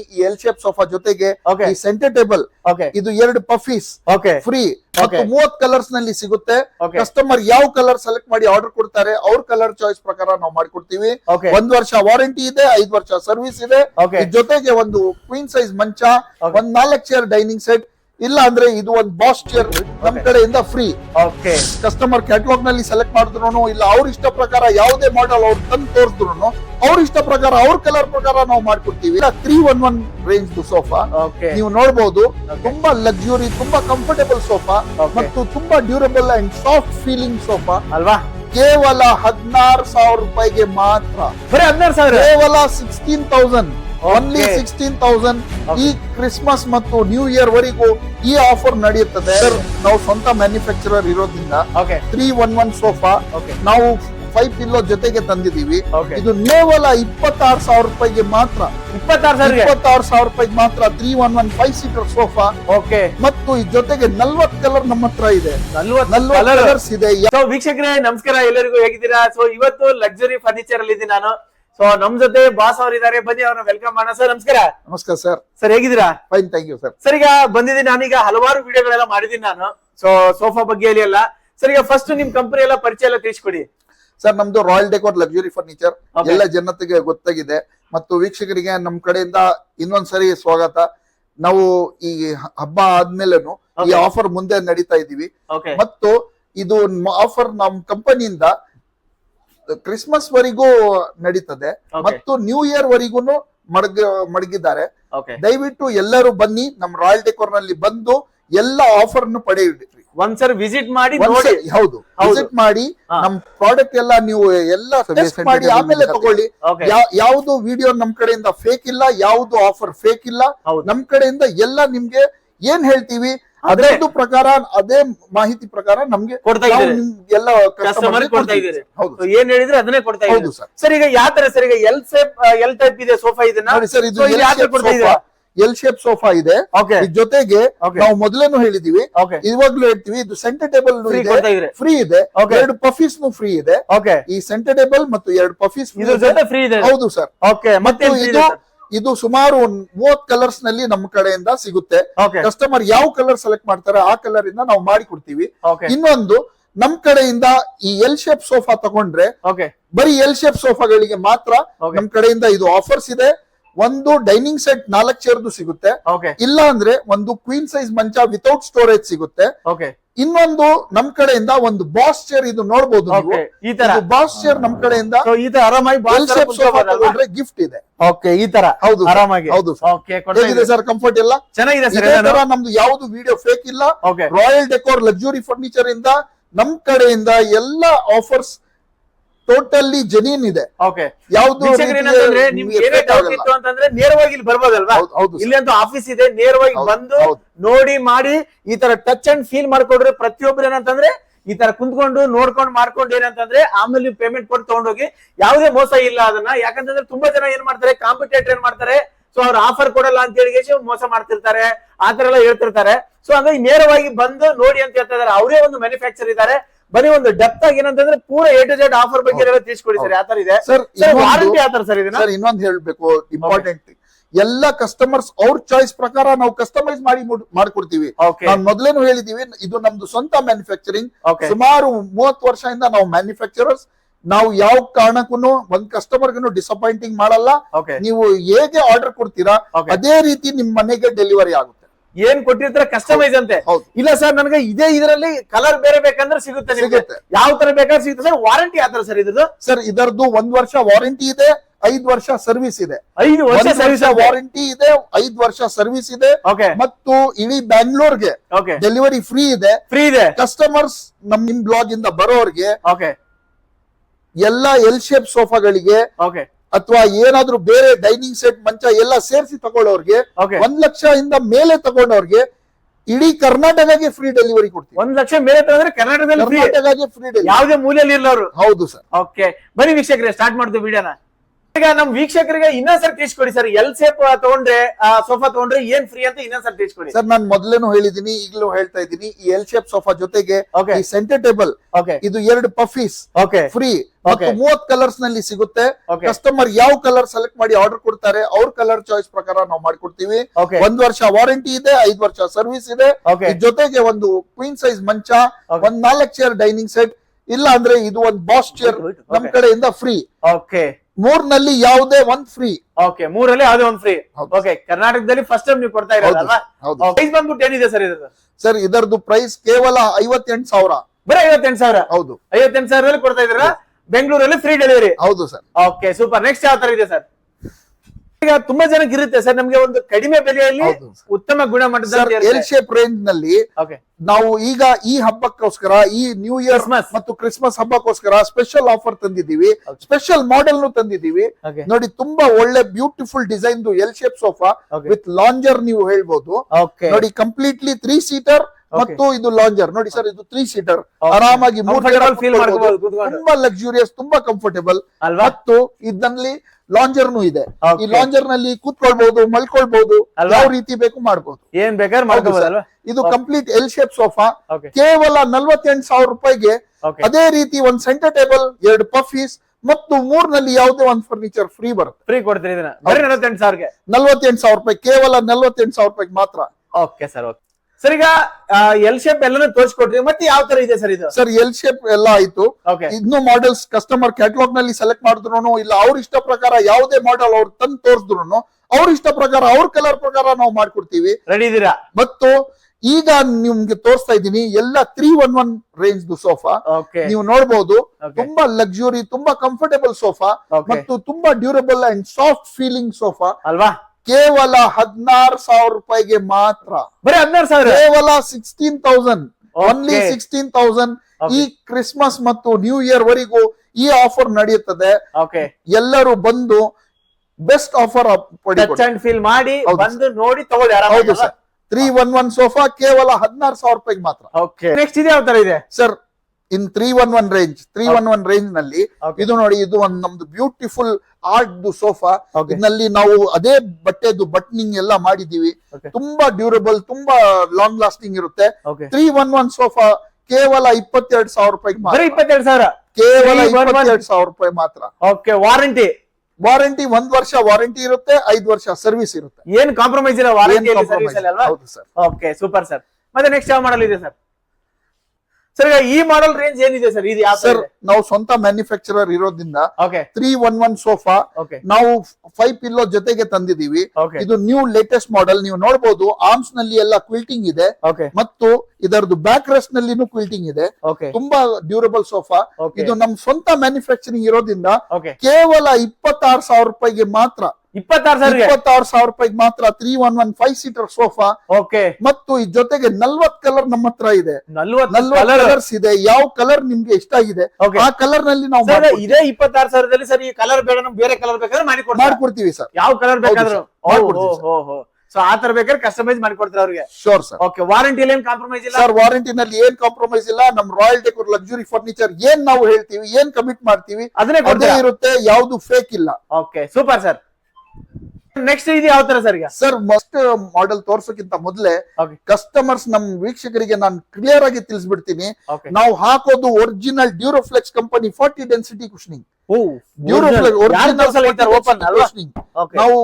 ಈ L shape sofa ಜೊತೆಗೆ ಈ ಸೆಂಟರ್ ಟೇಬಲ್ ಇದು ಎರಡು ಪಫೀಸ್ ಫ್ರೀ ಮತ್ತು. ಮೂವತ್ ಕಲರ್ಸ್ನಲ್ಲಿ ಸಿಗುತ್ತೆ ಕಸ್ಟಮರ್ ಯಾವ ಕಲರ್ ಸೆಲೆಕ್ಟ್ ಮಾಡಿ ಆರ್ಡರ್ ಕೊಡ್ತಾರೆ ಅವ್ರ ಕಲರ್ ಚಾಯ್ಸ್ ಪ್ರಕಾರ ನಾವು ಮಾಡ್ಕೊಡ್ತೀವಿ. ಒಂದ್ ವರ್ಷ ವಾರಂಟಿ ಇದೆ ಐದ್ ವರ್ಷ ಸರ್ವಿಸ್ ಇದೆ. ಜೊತೆಗೆ ಒಂದು ಕ್ವೀನ್ ಸೈಜ್ ಮಂಚ. ಒಂದ್ ನಾಲ್ಕು ಚೇರ್ ಡೈನಿಂಗ್ ಸೆಟ್ ಇಲ್ಲ ಅಂದ್ರೆ ಇದು ಒಂದು ಬಾಸ್ ಚೇರ್ ನಮ್ ಕಡೆಯಿಂದ ಫ್ರೀ ಓಕೆ ಕಸ್ಟಮರ್ ಕ್ಯಾಟಲಾಗ್ನಲ್ಲಿ ಸೆಲೆಕ್ಟ್ ಮಾಡಿದ್ರು ಇಲ್ಲ ಅವ್ರ ಇಷ್ಟ ಪ್ರಕಾರ ಯಾವುದೇ ಮಾಡೆಲ್ ಅವ್ರು ತಂದು ತೋರಿಸಿದ್ರು ಅವ್ರ ಇಷ್ಟ ಪ್ರಕಾರ ಅವ್ರ ಕಲರ್ ಪ್ರಕಾರ ನಾವು ಮಾಡ್ಕೊಡ್ತೀವಿ. Three one one range sofa ನೀವು ನೋಡಬಹುದು. ತುಂಬಾ ಲಕ್ಸುರಿ ತುಂಬಾ ಕಂಫರ್ಟೇಬಲ್ ಸೋಫಾ ಮತ್ತು ತುಂಬಾ durable and soft feeling sofa ಅಲ್ವಾ? ಕೇವಲ ಹದಿನಾರು ಸಾವಿರ ರೂಪಾಯಿಗೆ ಮಾತ್ರ. ಬರೀ ಹದಿನಾರು ಸಾವಿರ? ಕೇವಲ sixteen thousand only. Sixteen thousand ಈ ಕ್ರಿಸ್ಮಸ್ ಮತ್ತು ನ್ಯೂ ಇಯರ್ ವರೆಗೂ ಈ ಆಫರ್ ನಡೆಯುತ್ತದೆ. ನಾವು ಸ್ವಂತ ಮ್ಯಾನುಫ್ಯಾಕ್ಚರರ್ ಇರೋದ್ರಿಂದ ತ್ರೀ ಒನ್ ಒನ್ ಸೋಫಾ ನಾವು ಫೈವ್ ಪಿಲ್ಲೋ ಜೊತೆಗೆ ತಂದಿದೀವಿ ಇದು ಕೇವಲ ಇಪ್ಪತ್ತಾರು ಸಾವಿರ ರೂಪಾಯಿಗೆ ಮಾತ್ರ. ಇಪ್ಪತ್ತಾರು ಸಾವಿರ ರೂಪಾಯಿಗೆ ಮಾತ್ರ three one one five seater sofa okay ಮತ್ತು ಈ ಜೊತೆಗೆ ನಲ್ವತ್ ಕಲರ್ ನಮ್ಮ ಹತ್ರ ಇದೆ. ಕಲರ್ಸ್ ಇದೆ. ವೀಕ್ಷಕರೇ ನಮಸ್ಕಾರ ಎಲ್ಲರಿಗೂ ಹೇಗಿದ್ದೀರಾ? ಸೊ ಇವತ್ತು ಲಕ್ಸುರಿ ಫರ್ನಿಚರ್ ಅಲ್ಲಿ ನಾನು. ಸೊ ನಮ್ ಜೊತೆ ಬಾಸ್ ಅವ್ರ ಇದಾರೆ ಬನ್ನಿ ಅವ್ರನ್ನ ವೆಲ್ಕಮ್ ಮಾಡೋಣ. ಸರ್ ನಮಸ್ಕಾರ. ನಮಸ್ಕಾರ ಸರ್. ಸರ್ ಹೇಗಿದ್ದೀರಾ? Fine thank you sir sir ಈಗ ಬಂದಿದ್ದೀನಿ ನಾನೀಗ ಹಲವಾರು ವಿಡಿಯೋಗಳೆಲ್ಲ ಮಾಡಿದ್ದೀನಿ ನಾನು. ಸೊ ಸೋಫಾ ಬಗ್ಗೆ ಹೇಳಿ ಎಲ್ಲ ಸರ್ ಈಗ ಫಸ್ಟ್ ನಿಮ್ ಕಂಪನಿ ಎಲ್ಲ ಪರಿಚಯ ಎಲ್ಲ ತಿಳಿಸ್ಕೊಡಿ. ಸರ್ ನಮ್ದು ರಾಯಲ್ ಡೆಕೋರ್ ಲಕ್ಸುರಿ ಫರ್ನಿಚರ್ ಎಲ್ಲ ಜನತೆಗೆ ಗೊತ್ತಾಗಿದೆ. ಮತ್ತು ವೀಕ್ಷಕರಿಗೆ ನಮ್ ಕಡೆಯಿಂದ ಇನ್ನೊಂದ್ಸರಿ ಸ್ವಾಗತ. ನಾವು ಈ ಹಬ್ಬ ಆದ್ಮೇಲೆನು ಈ ಆಫರ್ ಮುಂದೆ ನಡೀತಾ ಇದೀವಿ ಮತ್ತು ಇದು ಆಫರ್ ನಮ್ ಕಂಪನಿಯಿಂದ ಕ್ರಿಸ್ಮಸ್ ವರೆಗೂ ನಡೀತದೆ. ಮತ್ತು ನ್ಯೂ ಇಯರ್ ವರೆಗೂ ಮಡಗ ಮಡಗಿದ್ದಾರೆ. ದಯವಿಟ್ಟು ಎಲ್ಲರೂ ಬನ್ನಿ ನಮ್ ರಾಯಲ್ ಡೆಕೋರ್ನಲ್ಲಿ ಬಂದು ಎಲ್ಲ ಆಫರ್ ಪಡೆಯಿರಿ. ಒಂದ್ಸರಿ ವಿಸಿಟ್ ಮಾಡಿ ನೋಡಿ. ಹೌದು. ವಿಸಿಟ್ ಮಾಡಿ. ನಮ್ ಪ್ರಾಡಕ್ಟ್ ಎಲ್ಲ ನೀವು ಎಲ್ಲ ಮಾಡಿ ಆಮೇಲೆ ತಗೊಳ್ಳಿ. ಯಾವುದು ವಿಡಿಯೋ ನಮ್ ಕಡೆಯಿಂದ ಫೇಕ್ ಇಲ್ಲ ಯಾವ್ದು ಆಫರ್ ಫೇಕ್ ಇಲ್ಲ. ನಮ್ ಕಡೆಯಿಂದ ಎಲ್ಲ ನಿಮ್ಗೆ ಏನ್ ಹೇಳ್ತೀವಿ. ಅದ್ರದ್ದು ಪ್ರಕಾರ ಅದೇ ಮಾಹಿತಿ ಪ್ರಕಾರ ನಮ್ಗೆ ಕೊಡ್ತಾ ನಾವು ಇದ್ದೀರಿ. ನಿಮ್ಗೆಲ್ಲ ಕಸ್ಟಮರ್ ಕೊಡ್ತಾ ಇದ್ದಾರೆ. ಹೌದು ಏನ್ ಹೇಳಿದ್ರೆ ಅದನ್ನೇ ಕೊಡ್ತಾ ಹೌದು ಇದ್ದೀರಿ ಸರ್. ಸರ್ ಈಗ ಯಾವ ತರ ಸರ್ ಈಗ ಎಲ್ ಸೇಪ್ ಎಲ್ ಟೈಪ್ ಇದೆ ಸೋಫಾ ಇದೆ ನೋಡಿ ಸರ್ ಇದು So, ಇದು ಯಾವ ತರ ಕೊಡ್ತಾ ಇದ್ದೀರಾ? ಎಲ್ ಶೇಪ್ ಸೋಫಾ ಇದೆ. ಓಕೆ ಇದ್ ಜೊತೆಗೆ Okay. ನಾವು ಮೊದಲೇನು ಹೇಳಿದೀವಿ. ಓಕೆ ಇವಾಗ್ಲೂ ಹೇಳ್ತೀವಿ ಇದು ಸೆಂಟರ್ ಟೇಬಲ್ ಫ್ರೀ ಕೊಡ್ತಾ ಇದ್ರಿ ಫ್ರೀ ಇದೆ. Okay. ಎರಡು ಪಫೀಸ್ ಫ್ರೀ ಇದೆ. ಓಕೆ ಈ ಸೆಂಟರ್ ಟೇಬಲ್ ಮತ್ತು ಎರಡು ಪಫೀಸ್ ಇದ್ರ ಜೊತೆ ಫ್ರೀ ಇದೆ. ಹೌದು ಸರ್. ಓಕೆ ಮತ್ತೆ ಮತ್ತು ಇದು ಇದು ಸುಮಾರು ಮೂವತ್ ಕಲರ್ಸ್ನಲ್ಲಿ ನಮ್ಮ ಕಡೆಯಿಂದ ಸಿಗುತ್ತೆ. ಕಸ್ಟಮರ್ ಯಾವ ಕಲರ್ ಸೆಲೆಕ್ಟ್ ಮಾಡ್ತಾರೆ ಆ ಕಲರಿಂದ ನಾವು ಮಾಡಿ ಕೊಡ್ತೀವಿ. ಇನ್ನೊಂದು ನಮ್ ಕಡೆಯಿಂದ ಈ ಎಲ್ ಶೇಪ್ ಸೋಫಾ ತಗೊಂಡ್ರೆ ಬರೀ ಎಲ್ ಶೇಪ್ ಸೋಫಾಗಳಿಗೆ ಮಾತ್ರ. ನಮ್ ಕಡೆಯಿಂದ ಇದು ಆಫರ್ಸ್ ಇದೆ. ಒಂದು ಡೈನಿಂಗ್ ಸೆಟ್ ನಾಲ್ಕು ಚೇರ್ದು ಸಿಗುತ್ತೆ. ಇಲ್ಲ ಅಂದ್ರೆ ಒಂದು ಕ್ವೀನ್ ಸೈಜ್ ಮಂಚ ವಿತೌಟ್ ಸ್ಟೋರೇಜ್ ಸಿಗುತ್ತೆ. ಓಕೆ ಇನ್ನೊಂದು ನಮ್ ಕಡೆಯಿಂದ ಒಂದು ಬಾಸ್ ಚೇರ್ ಇದು ನೋಡಬಹುದು ಓಕೆ ಈ ತರ. ಬಾಸ್ ಚೇರ್ ನಮ್ ಕಡೆಯಿಂದ ಈ ತರ ಆರಾಮಾಗಿ ತಗೊಂಡ್ರೆ ಗಿಫ್ಟ್ ಇದೆ. ಓಕೆ ಈ ತರ. ಹೌದು ಆರಾಮಾಗಿ. ಹೌದು ಹೇಗಿದೆ ಸರ್ ಕಂಫರ್ಟ್ ಇಲ್ಲ ಚೆನ್ನಾಗಿದೆ ಸರ್ ನಮ್ದು ಯಾವ್ದು ವಿಡಿಯೋ ಫೇಕ್ ಇಲ್ಲ. ರಾಯಲ್ ಡೆಕೋರ್ ಲಕ್ಸುರಿ ಫರ್ನಿಚರ್ ಇಂದ ನಮ್ ಕಡೆಯಿಂದ ಎಲ್ಲಾ ಆಫರ್ಸ್ ಟೋಟಲಿ ಜೆನ್ಯೂನ್ ಇದೆ. ಓಕೆ. ಯಾವ್ದು ಅಂತಂದ್ರೆ ನೇರವಾಗಿ ಇಲ್ಲಿ ಬರ್ಬೋದಲ್ವಾ? ಇಲ್ಲಿ ಅಂತೂ ಆಫೀಸ್ ಇದೆ ನೇರವಾಗಿ ಬಂದು ನೋಡಿ ಮಾಡಿ ಈ ತರ ಟಚ್ ಅಂಡ್ ಫೀಲ್ ಮಾಡ್ಕೊಡ್ರೆ ಪ್ರತಿಯೊಬ್ರು ಏನಂತಂದ್ರೆ ಈ ತರ ಕುಂತ್ಕೊಂಡು ನೋಡ್ಕೊಂಡು ಮಾಡ್ಕೊಂಡು ಏನಂತಂದ್ರೆ ಆಮೇಲೆ ನೀವು ಪೇಮೆಂಟ್ ಕೊಟ್ಟು ತಗೊಂಡೋಗಿ ಯಾವುದೇ ಮೋಸ ಇಲ್ಲ ಅದನ್ನ. ಯಾಕಂತಂದ್ರೆ ತುಂಬಾ ಜನ ಏನ್ ಮಾಡ್ತಾರೆ ಕಾಂಪಿಟೇಟರ್ ಏನ್ ಮಾಡ್ತಾರೆ? ಸೊ ಅವ್ರು ಆಫರ್ ಕೊಡಲ್ಲ ಅಂತ ಹೇಳಿ ಮೋಸ ಮಾಡ್ತಿರ್ತಾರೆ? ಆತರ ತರ ಎಲ್ಲ ಹೇಳ್ತಿರ್ತಾರೆ. ಸೊ ಹಂಗಾಗಿ ನೇರವಾಗಿ ಬಂದು ನೋಡಿ ಅಂತ ಹೇಳ್ತಾ ಇದಾರೆ ಅವರೇ ಒಂದು ಮ್ಯಾನುಫ್ಯಾಕ್ಚರ್ ಇದ್ದಾರೆ. ಬರೀ ಒಂದು ಡೆಪ್ತ್ ಆಗಿ ಏನಂತಂದ್ರೆ ಪೂರ ಎ ಟು ಜೆಡ್ ಆಫರ್ ಬಗ್ಗೆ ಎಲ್ಲ ತಿಳಿಸ್ಕೊಡಿ ಸರ್ ಯಾತರ ಇದೆ? ಸರ್ ವಾರಂಟಿ ಯಾವ ತರ ಸರ್ ಇದೆ ಸರ್ ಇನ್ನೊಂದು ಹೇಳ್ಬೇಕು ಇಂಪಾರ್ಟೆಂಟ್ ಎಲ್ಲ ಕಸ್ಟಮರ್ಸ್ ಅವ್ರ ಚಾಯ್ಸ್ ಪ್ರಕಾರ ನಾವು ಕಸ್ಟಮೈಸ್ ಮಾಡಿ ಮುಡ್- ಮಾಡ್ಕೊಡ್ತೀವಿ. ನಾನು ಮೊದಲೇನು ಹೇಳಿದೀವಿ ಇದು ನಮ್ದು ಸ್ವಂತ ಮ್ಯಾನುಫ್ಯಾಕ್ಚರಿಂಗ್ ಸುಮಾರು ಮೂವತ್ತು ವರ್ಷದಿಂದ ನಾವು ಮ್ಯಾನುಫ್ಯಾಕ್ಚರರ್ಸ್ ನಾವು ಯಾವ ಕಾರಣಕ್ಕೂ ಒಂದ್ ಕಸ್ಟಮರ್ಗೂ ಡಿಸಪಾಯಿಂಟಿಂಗ್ ಮಾಡಲ್ಲ. ನೀವು ಹೇಗೆ ಆರ್ಡರ್ ಕೊಡ್ತೀರಾ ಅದೇ ರೀತಿ ನಿಮ್ ಮನೆಗೆ ಡೆಲಿವರಿ ಆಗುತ್ತೆ. ಏನ್ ಕೊಟ್ಟಿರ್ತಾರೆ ಕಸ್ಟಮೈಸ್ ಅಂತೆ. ಹೌದು. ಇಲ್ಲ ಸರ್ ನನಗೆ ಇದೇ ಇದರಲ್ಲಿ ಕಲರ್ ಬೇರೆ ಬೇಕಂದ್ರೆ ಸಿಗುತ್ತೆ ಸಿಗುತ್ತೆ. ಯಾವ ತರ ಬೇಕಾದ್ರೆ ಸಿಗುತ್ತೆ ಸರ್. ವಾರಂಟಿ ಆತರ ತರ ಸರ್ ಇದ್ರದ್ದು? ಸರ್ ಇದರದ್ದು ಒಂದ್ ವರ್ಷ ವಾರಂಟಿ ಇದೆ ಐದ್ ವರ್ಷ ಸರ್ವಿಸ್ ಇದೆ. ಐದು ವರ್ಷ ಸರ್ವಿಸ್ ವಾರಂಟಿ ಇದೆ ಐದ್ ವರ್ಷ ಸರ್ವಿಸ್ ಇದೆ. ಮತ್ತು ಇಡೀ ಬ್ಯಾಂಗ್ಳೂರ್ಗೆ ಡೆಲಿವರಿ ಫ್ರೀ ಇದೆ. ಫ್ರೀ ಇದೆ. ಕಸ್ಟಮರ್ಸ್ ನಮ್ ನಿಮ್ ಬ್ಲಾಗ್ ಇಂದ ಬರೋರ್ಗೆ ಎಲ್ಲಾ ಎಲ್ ಶೇಪ್ ಸೋಫಾಗಳಿಗೆ ಓಕೆ ಅಥವಾ ಏನಾದ್ರೂ ಬೇರೆ ಡೈನಿಂಗ್ ಸೆಟ್ ಮಂಚ ಎಲ್ಲ ಸೇರಿಸಿ ತಗೊಳ್ಳೋರ್ಗೆ ಒಂದ್ ಲಕ್ಷ ಇಂದ ಮೇಲೆ ತಗೊಂಡವ್ರಿಗೆ ಇಡೀ ಕರ್ನಾಟಕಗೆ ಫ್ರೀ ಡೆಲಿವರಿ ಕೊಡ್ತೀವಿ. ಒಂದ್ ಲಕ್ಷ ಮೇಲೆ ತಂದ್ರೆ ಕರ್ನಾಟಕದಲ್ಲಿ ಫ್ರೀ ಡೆಲಿವರಿ ಯಾವ್ದೇ ಮೂಲೆಯಲ್ಲಿ ಇಲ್ಲವರು. ಹೌದು ಸರ್. ಓಕೆ ಬನ್ನಿ ವೀಕ್ಷಕರೇ ಸ್ಟಾರ್ಟ್ ಮಾಡ್ತೀವಿ ವಿಡಿಯೋನ ಈಗ ನಮ್ ವೀಕ್ಷಕರಿಗೆ ಇನ್ನೊಂದ್ಸರಿ ತಿಳಿಸ್ಕೊಡಿ ಸರ್. ಎಲ್ ಸೇಪ್ ತಗೊಂಡ್ರೆ ಸೋಫಾ ತಗೊಂಡ್ರೆ ಏನ್ ಫ್ರೀ ಅಂತ ಇನ್ನೊಂದ್ಸರಿ ತಿಳಿಸ್ಕೊಡಿ. ಸರ್ ನಾನು ಮೊದ್ಲೇನು ಹೇಳಿದೀನಿ ಈಗಲೂ ಹೇಳ್ತಾ ಇದ್ದೀನಿ. ಈ ಎಲ್ ಶೇಪ್ ಸೋಫಾ ಜೊತೆಗೆ ಈ ಸೆಂಟರ್ ಟೇಬಲ್ ಇದು ಎರಡು ಪಫೀಸ್ ಫ್ರೀ. ಮತ್ತು ಮೂವತ್ ಕಲರ್ಸ್ನಲ್ಲಿ ಸಿಗುತ್ತೆ. ಕಸ್ಟಮರ್ ಯಾವ ಕಲರ್ ಸೆಲೆಕ್ಟ್ ಮಾಡಿ ಆರ್ಡರ್ ಕೊಡ್ತಾರೆ ಅವ್ರ ಕಲರ್ ಚಾಯ್ಸ್ ಪ್ರಕಾರ ನಾವು ಮಾಡ್ಕೊಡ್ತೀವಿ. ಒಂದ್ ವರ್ಷ ವಾರಂಟಿ ಇದೆ ಐದ್ ವರ್ಷ ಸರ್ವಿಸ್ ಇದೆ. ಜೊತೆಗೆ ಒಂದು ಕ್ವೀನ್ ಸೈಜ್ ಮಂಚ. ಒಂದ್ ನಾಲ್ಕು ಚೇರ್ ಡೈನಿಂಗ್ ಸೆಟ್ ಇಲ್ಲ ಅಂದ್ರೆ ಇದು ಒಂದು ಬಾಸ್ ಚೇರ್ ನಮ್ ಕಡೆಯಿಂದ ಫ್ರೀ ಓಕೆ ಮೂರ್ನಲ್ಲಿ ಯಾವುದೇ ಒಂದ್ ಫ್ರೀ ಓಕೆ ಮೂರಲ್ಲಿ ಯಾವುದೇ ಒಂದ್ ಫ್ರೀ. ಓಕೆ ಕರ್ನಾಟಕದಲ್ಲಿ ಫಸ್ಟ್ ಟೈಮ್ ನೀವು ಕೊಡ್ತಾ ಇರೋದಲ್ವಾ? ಪ್ರೈಸ್ ಬಂದ್ಬಿಟ್ಟು ಏನಿದೆ ಸರ್ ಇದು ಸರ್ ಇದರದು ಪ್ರೈಸ್ ಕೇವಲ ಐವತ್ತೆಂಟು ಸಾವಿರ. ಬರೀ ಐವತ್ತೆಂಟು ಸಾವಿರ? ಹೌದು. ಐವತ್ತೆಂಟು ಸಾವಿರದಲ್ಲಿ ಕೊಡ್ತಾ ಇದ್ರ ಬೆಂಗಳೂರಲ್ಲಿ ಫ್ರೀ ಡೆಲಿವರಿ ಹೌದು ಸರ್. ಓಕೆ ಸೂಪರ್ ನೆಕ್ಸ್ಟ್ ಯಾವ ತರ ಇದೆ ಸರ್? ಈಗ ತುಂಬಾ ಜನಕ್ಕೆ ಇರುತ್ತೆ ಸರ್. ನಮ್ಗೆ ಒಂದು ಕಡಿಮೆ ಬೆಲೆಯಲ್ಲಿ ಉತ್ತಮ ಗುಣಮಟ್ಟದ ಸರ್ ಎಲ್ ಶೇಪ್ ರೇಂಜ್ನಲ್ಲಿ ನಾವು ಈಗ ಈ ಹಬ್ಬಕ್ಕೋಸ್ಕರ ಈ ನ್ಯೂ ಇಯರ್. ಮತ್ತು ಕ್ರಿಸ್ಮಸ್ ಹಬ್ಬಕ್ಕೋಸ್ಕರ ಸ್ಪೆಷಲ್ ಆಫರ್ ತಂದಿದ್ದೀವಿ. ಸ್ಪೆಷಲ್ ಮಾಡೆಲ್ ನು ತಂದಿದ್ದೀವಿ. ನೋಡಿ ತುಂಬಾ ಒಳ್ಳೆ beautiful design L shape sofa. With lounger ನೀವು ಹೇಳ್ಬೋದು. ನೋಡಿ ಕಂಪ್ಲೀಟ್ಲಿ ತ್ರೀ ಸೀಟರ್. ಮತ್ತು ಇದು ಲಾಂಜರ್. ನೋಡಿ ಸರ್ ಇದು ತ್ರೀ ಸೀಟರ್. ಆರಾಮಾಗಿ ತುಂಬಾ ಲಕ್ಸುರಿಯಸ್ ತುಂಬಾ ಕಂಫರ್ಟೇಬಲ್ ಮತ್ತು ಇದ್ನಲ್ಲಿ ಲಾಂಜರ್ನು ಇದೆ. ಈ ಲಾಂಜರ್ನಲ್ಲಿ ಕೂತ್ಕೊಳ್ಬಹುದು ಮಲ್ಕೊಳ್ಬಹುದು? ಯಾವ ರೀತಿ ಬೇಕು ಮಾಡ್ಬೋದು. ಏನ್ ಬೇಕಾದ್ರೆ ಇದು ಕಂಪ್ಲೀಟ್ ಎಲ್ ಶೇಪ್ ಸೋಫಾ ಕೇವಲ ನಲ್ವತ್ತೆಂಟು ಸಾವಿರ ರೂಪಾಯಿಗೆ ಅದೇ ರೀತಿ ಒಂದ್ ಸೆಂಟರ್ ಟೇಬಲ್ ಎರಡು ಪಫೀಸ್ ಮತ್ತು ಮೂರ್ನಲ್ಲಿ ಯಾವುದೇ ಒಂದು ಫರ್ನಿಚರ್ ಫ್ರೀ ಬರುತ್ತೆ. ಫ್ರೀ ಕೊಡ್ತೀರಿ ನಲವತ್ತೆಂಟು ಸಾವಿರ ರೂಪಾಯಿ ಕೇವಲ ನಲ್ವತ್ತೆಂಟು ಸಾವಿರ ರೂಪಾಯಿ ಮಾತ್ರ. ಓಕೆ ಸರ್ ಓಕೆ ಸರ್ ಈಗ ಎಲ್ ಶೇಪ್ ಎಲ್ಲಾನು ತೋರಿಸ್ಕೊಟ್ರಿ. ಮತ್ತೆ ಯಾವ ತರ ಇದೆ ಸರ್ ಇದು? ಸರ್ ಎಲ್ ಶೇಪ್ ಎಲ್ಲ ಆಯ್ತು. ಇನ್ನು ಮಾಡೆಲ್ಸ್ ಕಸ್ಟಮರ್ ಕ್ಯಾಟಲಾಗ್ನಲ್ಲಿ ಸೆಲೆಕ್ಟ್ ಮಾಡಿದ್ರು ಇಲ್ಲ ಅವ್ರ ಇಷ್ಟ ಪ್ರಕಾರ ಯಾವುದೇ ಮಾಡೆಲ್ ಅವ್ರು ತಂದು ತೋರಿಸಿದ್ರು ಅವ್ರ ಇಷ್ಟ ಪ್ರಕಾರ ಅವ್ರ ಕಲರ್ ಪ್ರಕಾರ ನಾವು ಮಾಡ್ಕೊಡ್ತೀವಿ. ರೆಡಿ ಇದೀರಾ? ಮತ್ತು ಈಗ ನಿಮ್ಗೆ ತೋರಿಸ್ತಾ ಇದ್ದೀನಿ ಎಲ್ಲ three one one range sofa ನೀವು ನೋಡಬಹುದು ತುಂಬಾ ಲಕ್ಸುರಿ ತುಂಬಾ ಕಂಫರ್ಟೇಬಲ್ ಸೋಫಾ ಮತ್ತು ತುಂಬಾ durable and soft feeling sofa ಅಲ್ವಾ? ಕೇವಲ ಹದಿನಾರು ಸಾವಿರ ರೂಪಾಯಿಗೆ ಮಾತ್ರ. ಬರೀ ಹದಿನಾರು ಸಾವಿರ? ಕೇವಲ sixteen thousand only. Sixteen thousand. ಈ ಕ್ರಿಸ್ಮಸ್ ಮತ್ತು ನ್ಯೂ ಇಯರ್ ವರೆಗೂ ಈ ಆಫರ್ ನಡೆಯುತ್ತದೆ. ಎಲ್ಲರೂ ಬಂದು best offer touch and feel ಮಾಡಿ ಬಂದು ನೋಡಿ ತಗೊಳ್ಳಿ ಹೌದು sir. Three one one sofa ಕೇವಲ ಹದಿನಾರು ಸಾವಿರ ರೂಪಾಯಿಗೆ ಮಾತ್ರ. ಓಕೆ ನೆಕ್ಸ್ಟ್ ಇದೆ ಯಾವ ತರ ಇದೆ? Sir in three one one range three one one ರೇಂಜ್ನಲ್ಲಿ ಇದು ನೋಡಿ ಇದು ಒಂದು ನಮ್ದು ಬ್ಯೂಟಿಫುಲ್ ಆರ್ಟ್ ಸೋಫಾ ನಲ್ಲಿ ಇದರಲ್ಲಿ ನಾವು ಅದೇ ಬಟ್ಟೆದು ಬಟ್ನಿಂಗ್ ಎಲ್ಲ ಮಾಡಿದೀವಿ ತುಂಬಾ ಡ್ಯೂರಬಲ್ ತುಂಬಾ ಲಾಂಗ್ ಲಾಸ್ಟಿಂಗ್ ಇರುತ್ತೆ. ತ್ರೀ ಒನ್ ಒನ್ ಸೋಫಾ ಕೇವಲ ಇಪ್ಪತ್ತೆರಡು ಸಾವಿರ ರೂಪಾಯಿ ಮಾತ್ರ. ಇಪ್ಪತ್ತೆರಡು ಸಾವಿರ? ಕೇವಲ 311 ಇಪ್ಪತ್ತೆರಡು ಸಾವಿರ ರೂಪಾಯಿ ಮಾತ್ರ. ಓಕೆ ವಾರಂಟಿ ವಾರಂಟಿ ಒಂದ್ ವರ್ಷ ವಾರಂಟಿ ಇರುತ್ತೆ ಐದು ವರ್ಷ ಸರ್ವಿಸ್ ಇರುತ್ತೆ. ಏನ್ ಕಾಂಪ್ರಮೈಸ್ ಇಲ್ಲ ವಾರಂಟಿ ಓಕೆ ಸೂಪರ್ ಸರ್ ಮತ್ತೆ ನೆಕ್ಸ್ಟ್ ಯಾವ ಮಾಡಲ್ ಇದೆ ಸರ್ ಸರ್ ಈ ಮಾಡಲ್ ರೇಂಜ್ ಏನಿದೆ ಸರ್ ಇದು ಸರ್ ನಾವು ಸ್ವಂತ ಮ್ಯಾನುಫ್ಯಾಕ್ಚರರ್ ಇರೋದ್ರಿಂದ ತ್ರೀ ಒನ್ ಒನ್ ಸೋಫಾ ನಾವು ಫೈವ್ ಪಿಲ್ಲೋ ಜೊತೆಗೆ ತಂದಿದೀವಿ ಇದು ನ್ಯೂ ಲೇಟೆಸ್ಟ್ ಮಾಡೆಲ್ ನೀವು ನೋಡಬಹುದು ಆರ್ಮ್ಸ್ನಲ್ಲಿ ಎಲ್ಲ ಕ್ವಿಲ್ಟಿಂಗ್ ಇದೆ. ಮತ್ತು ಇದರದ್ದು ಬ್ಯಾಕ್ ರೆಸ್ಟ್ ನಲ್ಲಿನೂ ಕ್ವಿಲ್ಟಿಂಗ್ ಇದೆ. ತುಂಬಾ ಡ್ಯೂರಬಲ್ ಸೋಫಾ ಇದು ನಮ್ ಸ್ವಂತ ಮ್ಯಾನುಫ್ಯಾಕ್ಚರಿಂಗ್ ಇರೋದ್ರಿಂದ ಕೇವಲ ಇಪ್ಪತ್ತಾರು ಸಾವಿರ ರೂಪಾಯಿಗೆ ಮಾತ್ರ ಇಪ್ಪತ್ತಾರು ಸಾವಿರ ಇಪ್ಪತ್ತಾರು ಸಾವಿರ ರೂಪಾಯಿಗೆ ಮಾತ್ರ three one one five seater sofa okay. ಮತ್ತು ಈ ಜೊತೆಗೆ ನಲ್ವತ್ ಕಲರ್ ನಮ್ಮ ಹತ್ರ ಇದೆ. ನಲ್ವತ್ ಕಲರ್ ಕಲರ್ಸ್ ಇದೆ. ಯಾವ ಕಲರ್ ನಿಮ್ಗೆ ಇಷ್ಟ ಆಗಿದೆ? ಆ ಕಲರ್ನಲ್ಲಿ ನಾವು. ಇದೇ ಇಪ್ಪತ್ತಾರು ಸಾವಿರದಲ್ಲಿ ಸರ್ ಈ ಕಲರ್ ಬೇಡ ನಮ್ಗೆ ಬೇರೆ ಕಲರ್ ಬೇಕಾದ್ರೆ ಮಾಡಿ ಮಾಡ್ಕೊಡ್ತೀವಿ ಸರ್. ಯಾವ ಕಲರ್ ಬೇಕಾದ್ರೂ? ಸೊ ಆ ತರ ಬೇಕಾದ್ರೆ ಕಸ್ಟಮೈಸ್ ಮಾಡಿ ಕೊಡ್ತಾರೆ ಅವ್ರಿಗೆ ಶೋರ್ ಸರ್ ಓಕೆ ವಾರಂಟಿ ಏನ್ ಕಾಂಪ್ರಮೈಸ್ ಇಲ್ಲ? ಸರ್ ವಾರಂಟಿ ನಲ್ಲಿ ಏನ್ ಕಾಂಪ್ರಮೈಸ್ ಇಲ್ಲ. ನಮ್ ರಾಯಲ್ ಡೆಕೋರ್ ಲಕ್ಸುರಿ ಫರ್ನಿಚರ್ ಏನ್ ನಾವು ಹೇಳ್ತೀವಿ ಏನ್ ಕಮಿಟ್ ಮಾಡ್ತೀವಿ ಅದನ್ನೇ ಅದೇ ಇರುತ್ತೆ ಯಾವ್ದು ಫೇಕ್ ಇಲ್ಲ. ಓಕೆ ಸೂಪರ್ ಸರ್ ನೆಕ್ಸ್ಟ್ ಇದು ಯಾವ ತರ ಸರ್ ಈಗ? ಸರ್ ಮಸ್ಟ್ ಮಾಡೆಲ್ ತೋರ್ಸೋಕ್ಕಿಂತ ಮೊದಲೇ ಕಸ್ಟಮರ್ಸ್ ನಮ್ ವೀಕ್ಷಕರಿಗೆ ನಾನು ಕ್ಲಿಯರ್ ಆಗಿ ತಿಳಿಸ್ಬಿಡ್ತೀನಿ. ನಾವು ಹಾಕೋದು original Duroflex company forty density cushioning ನಾವು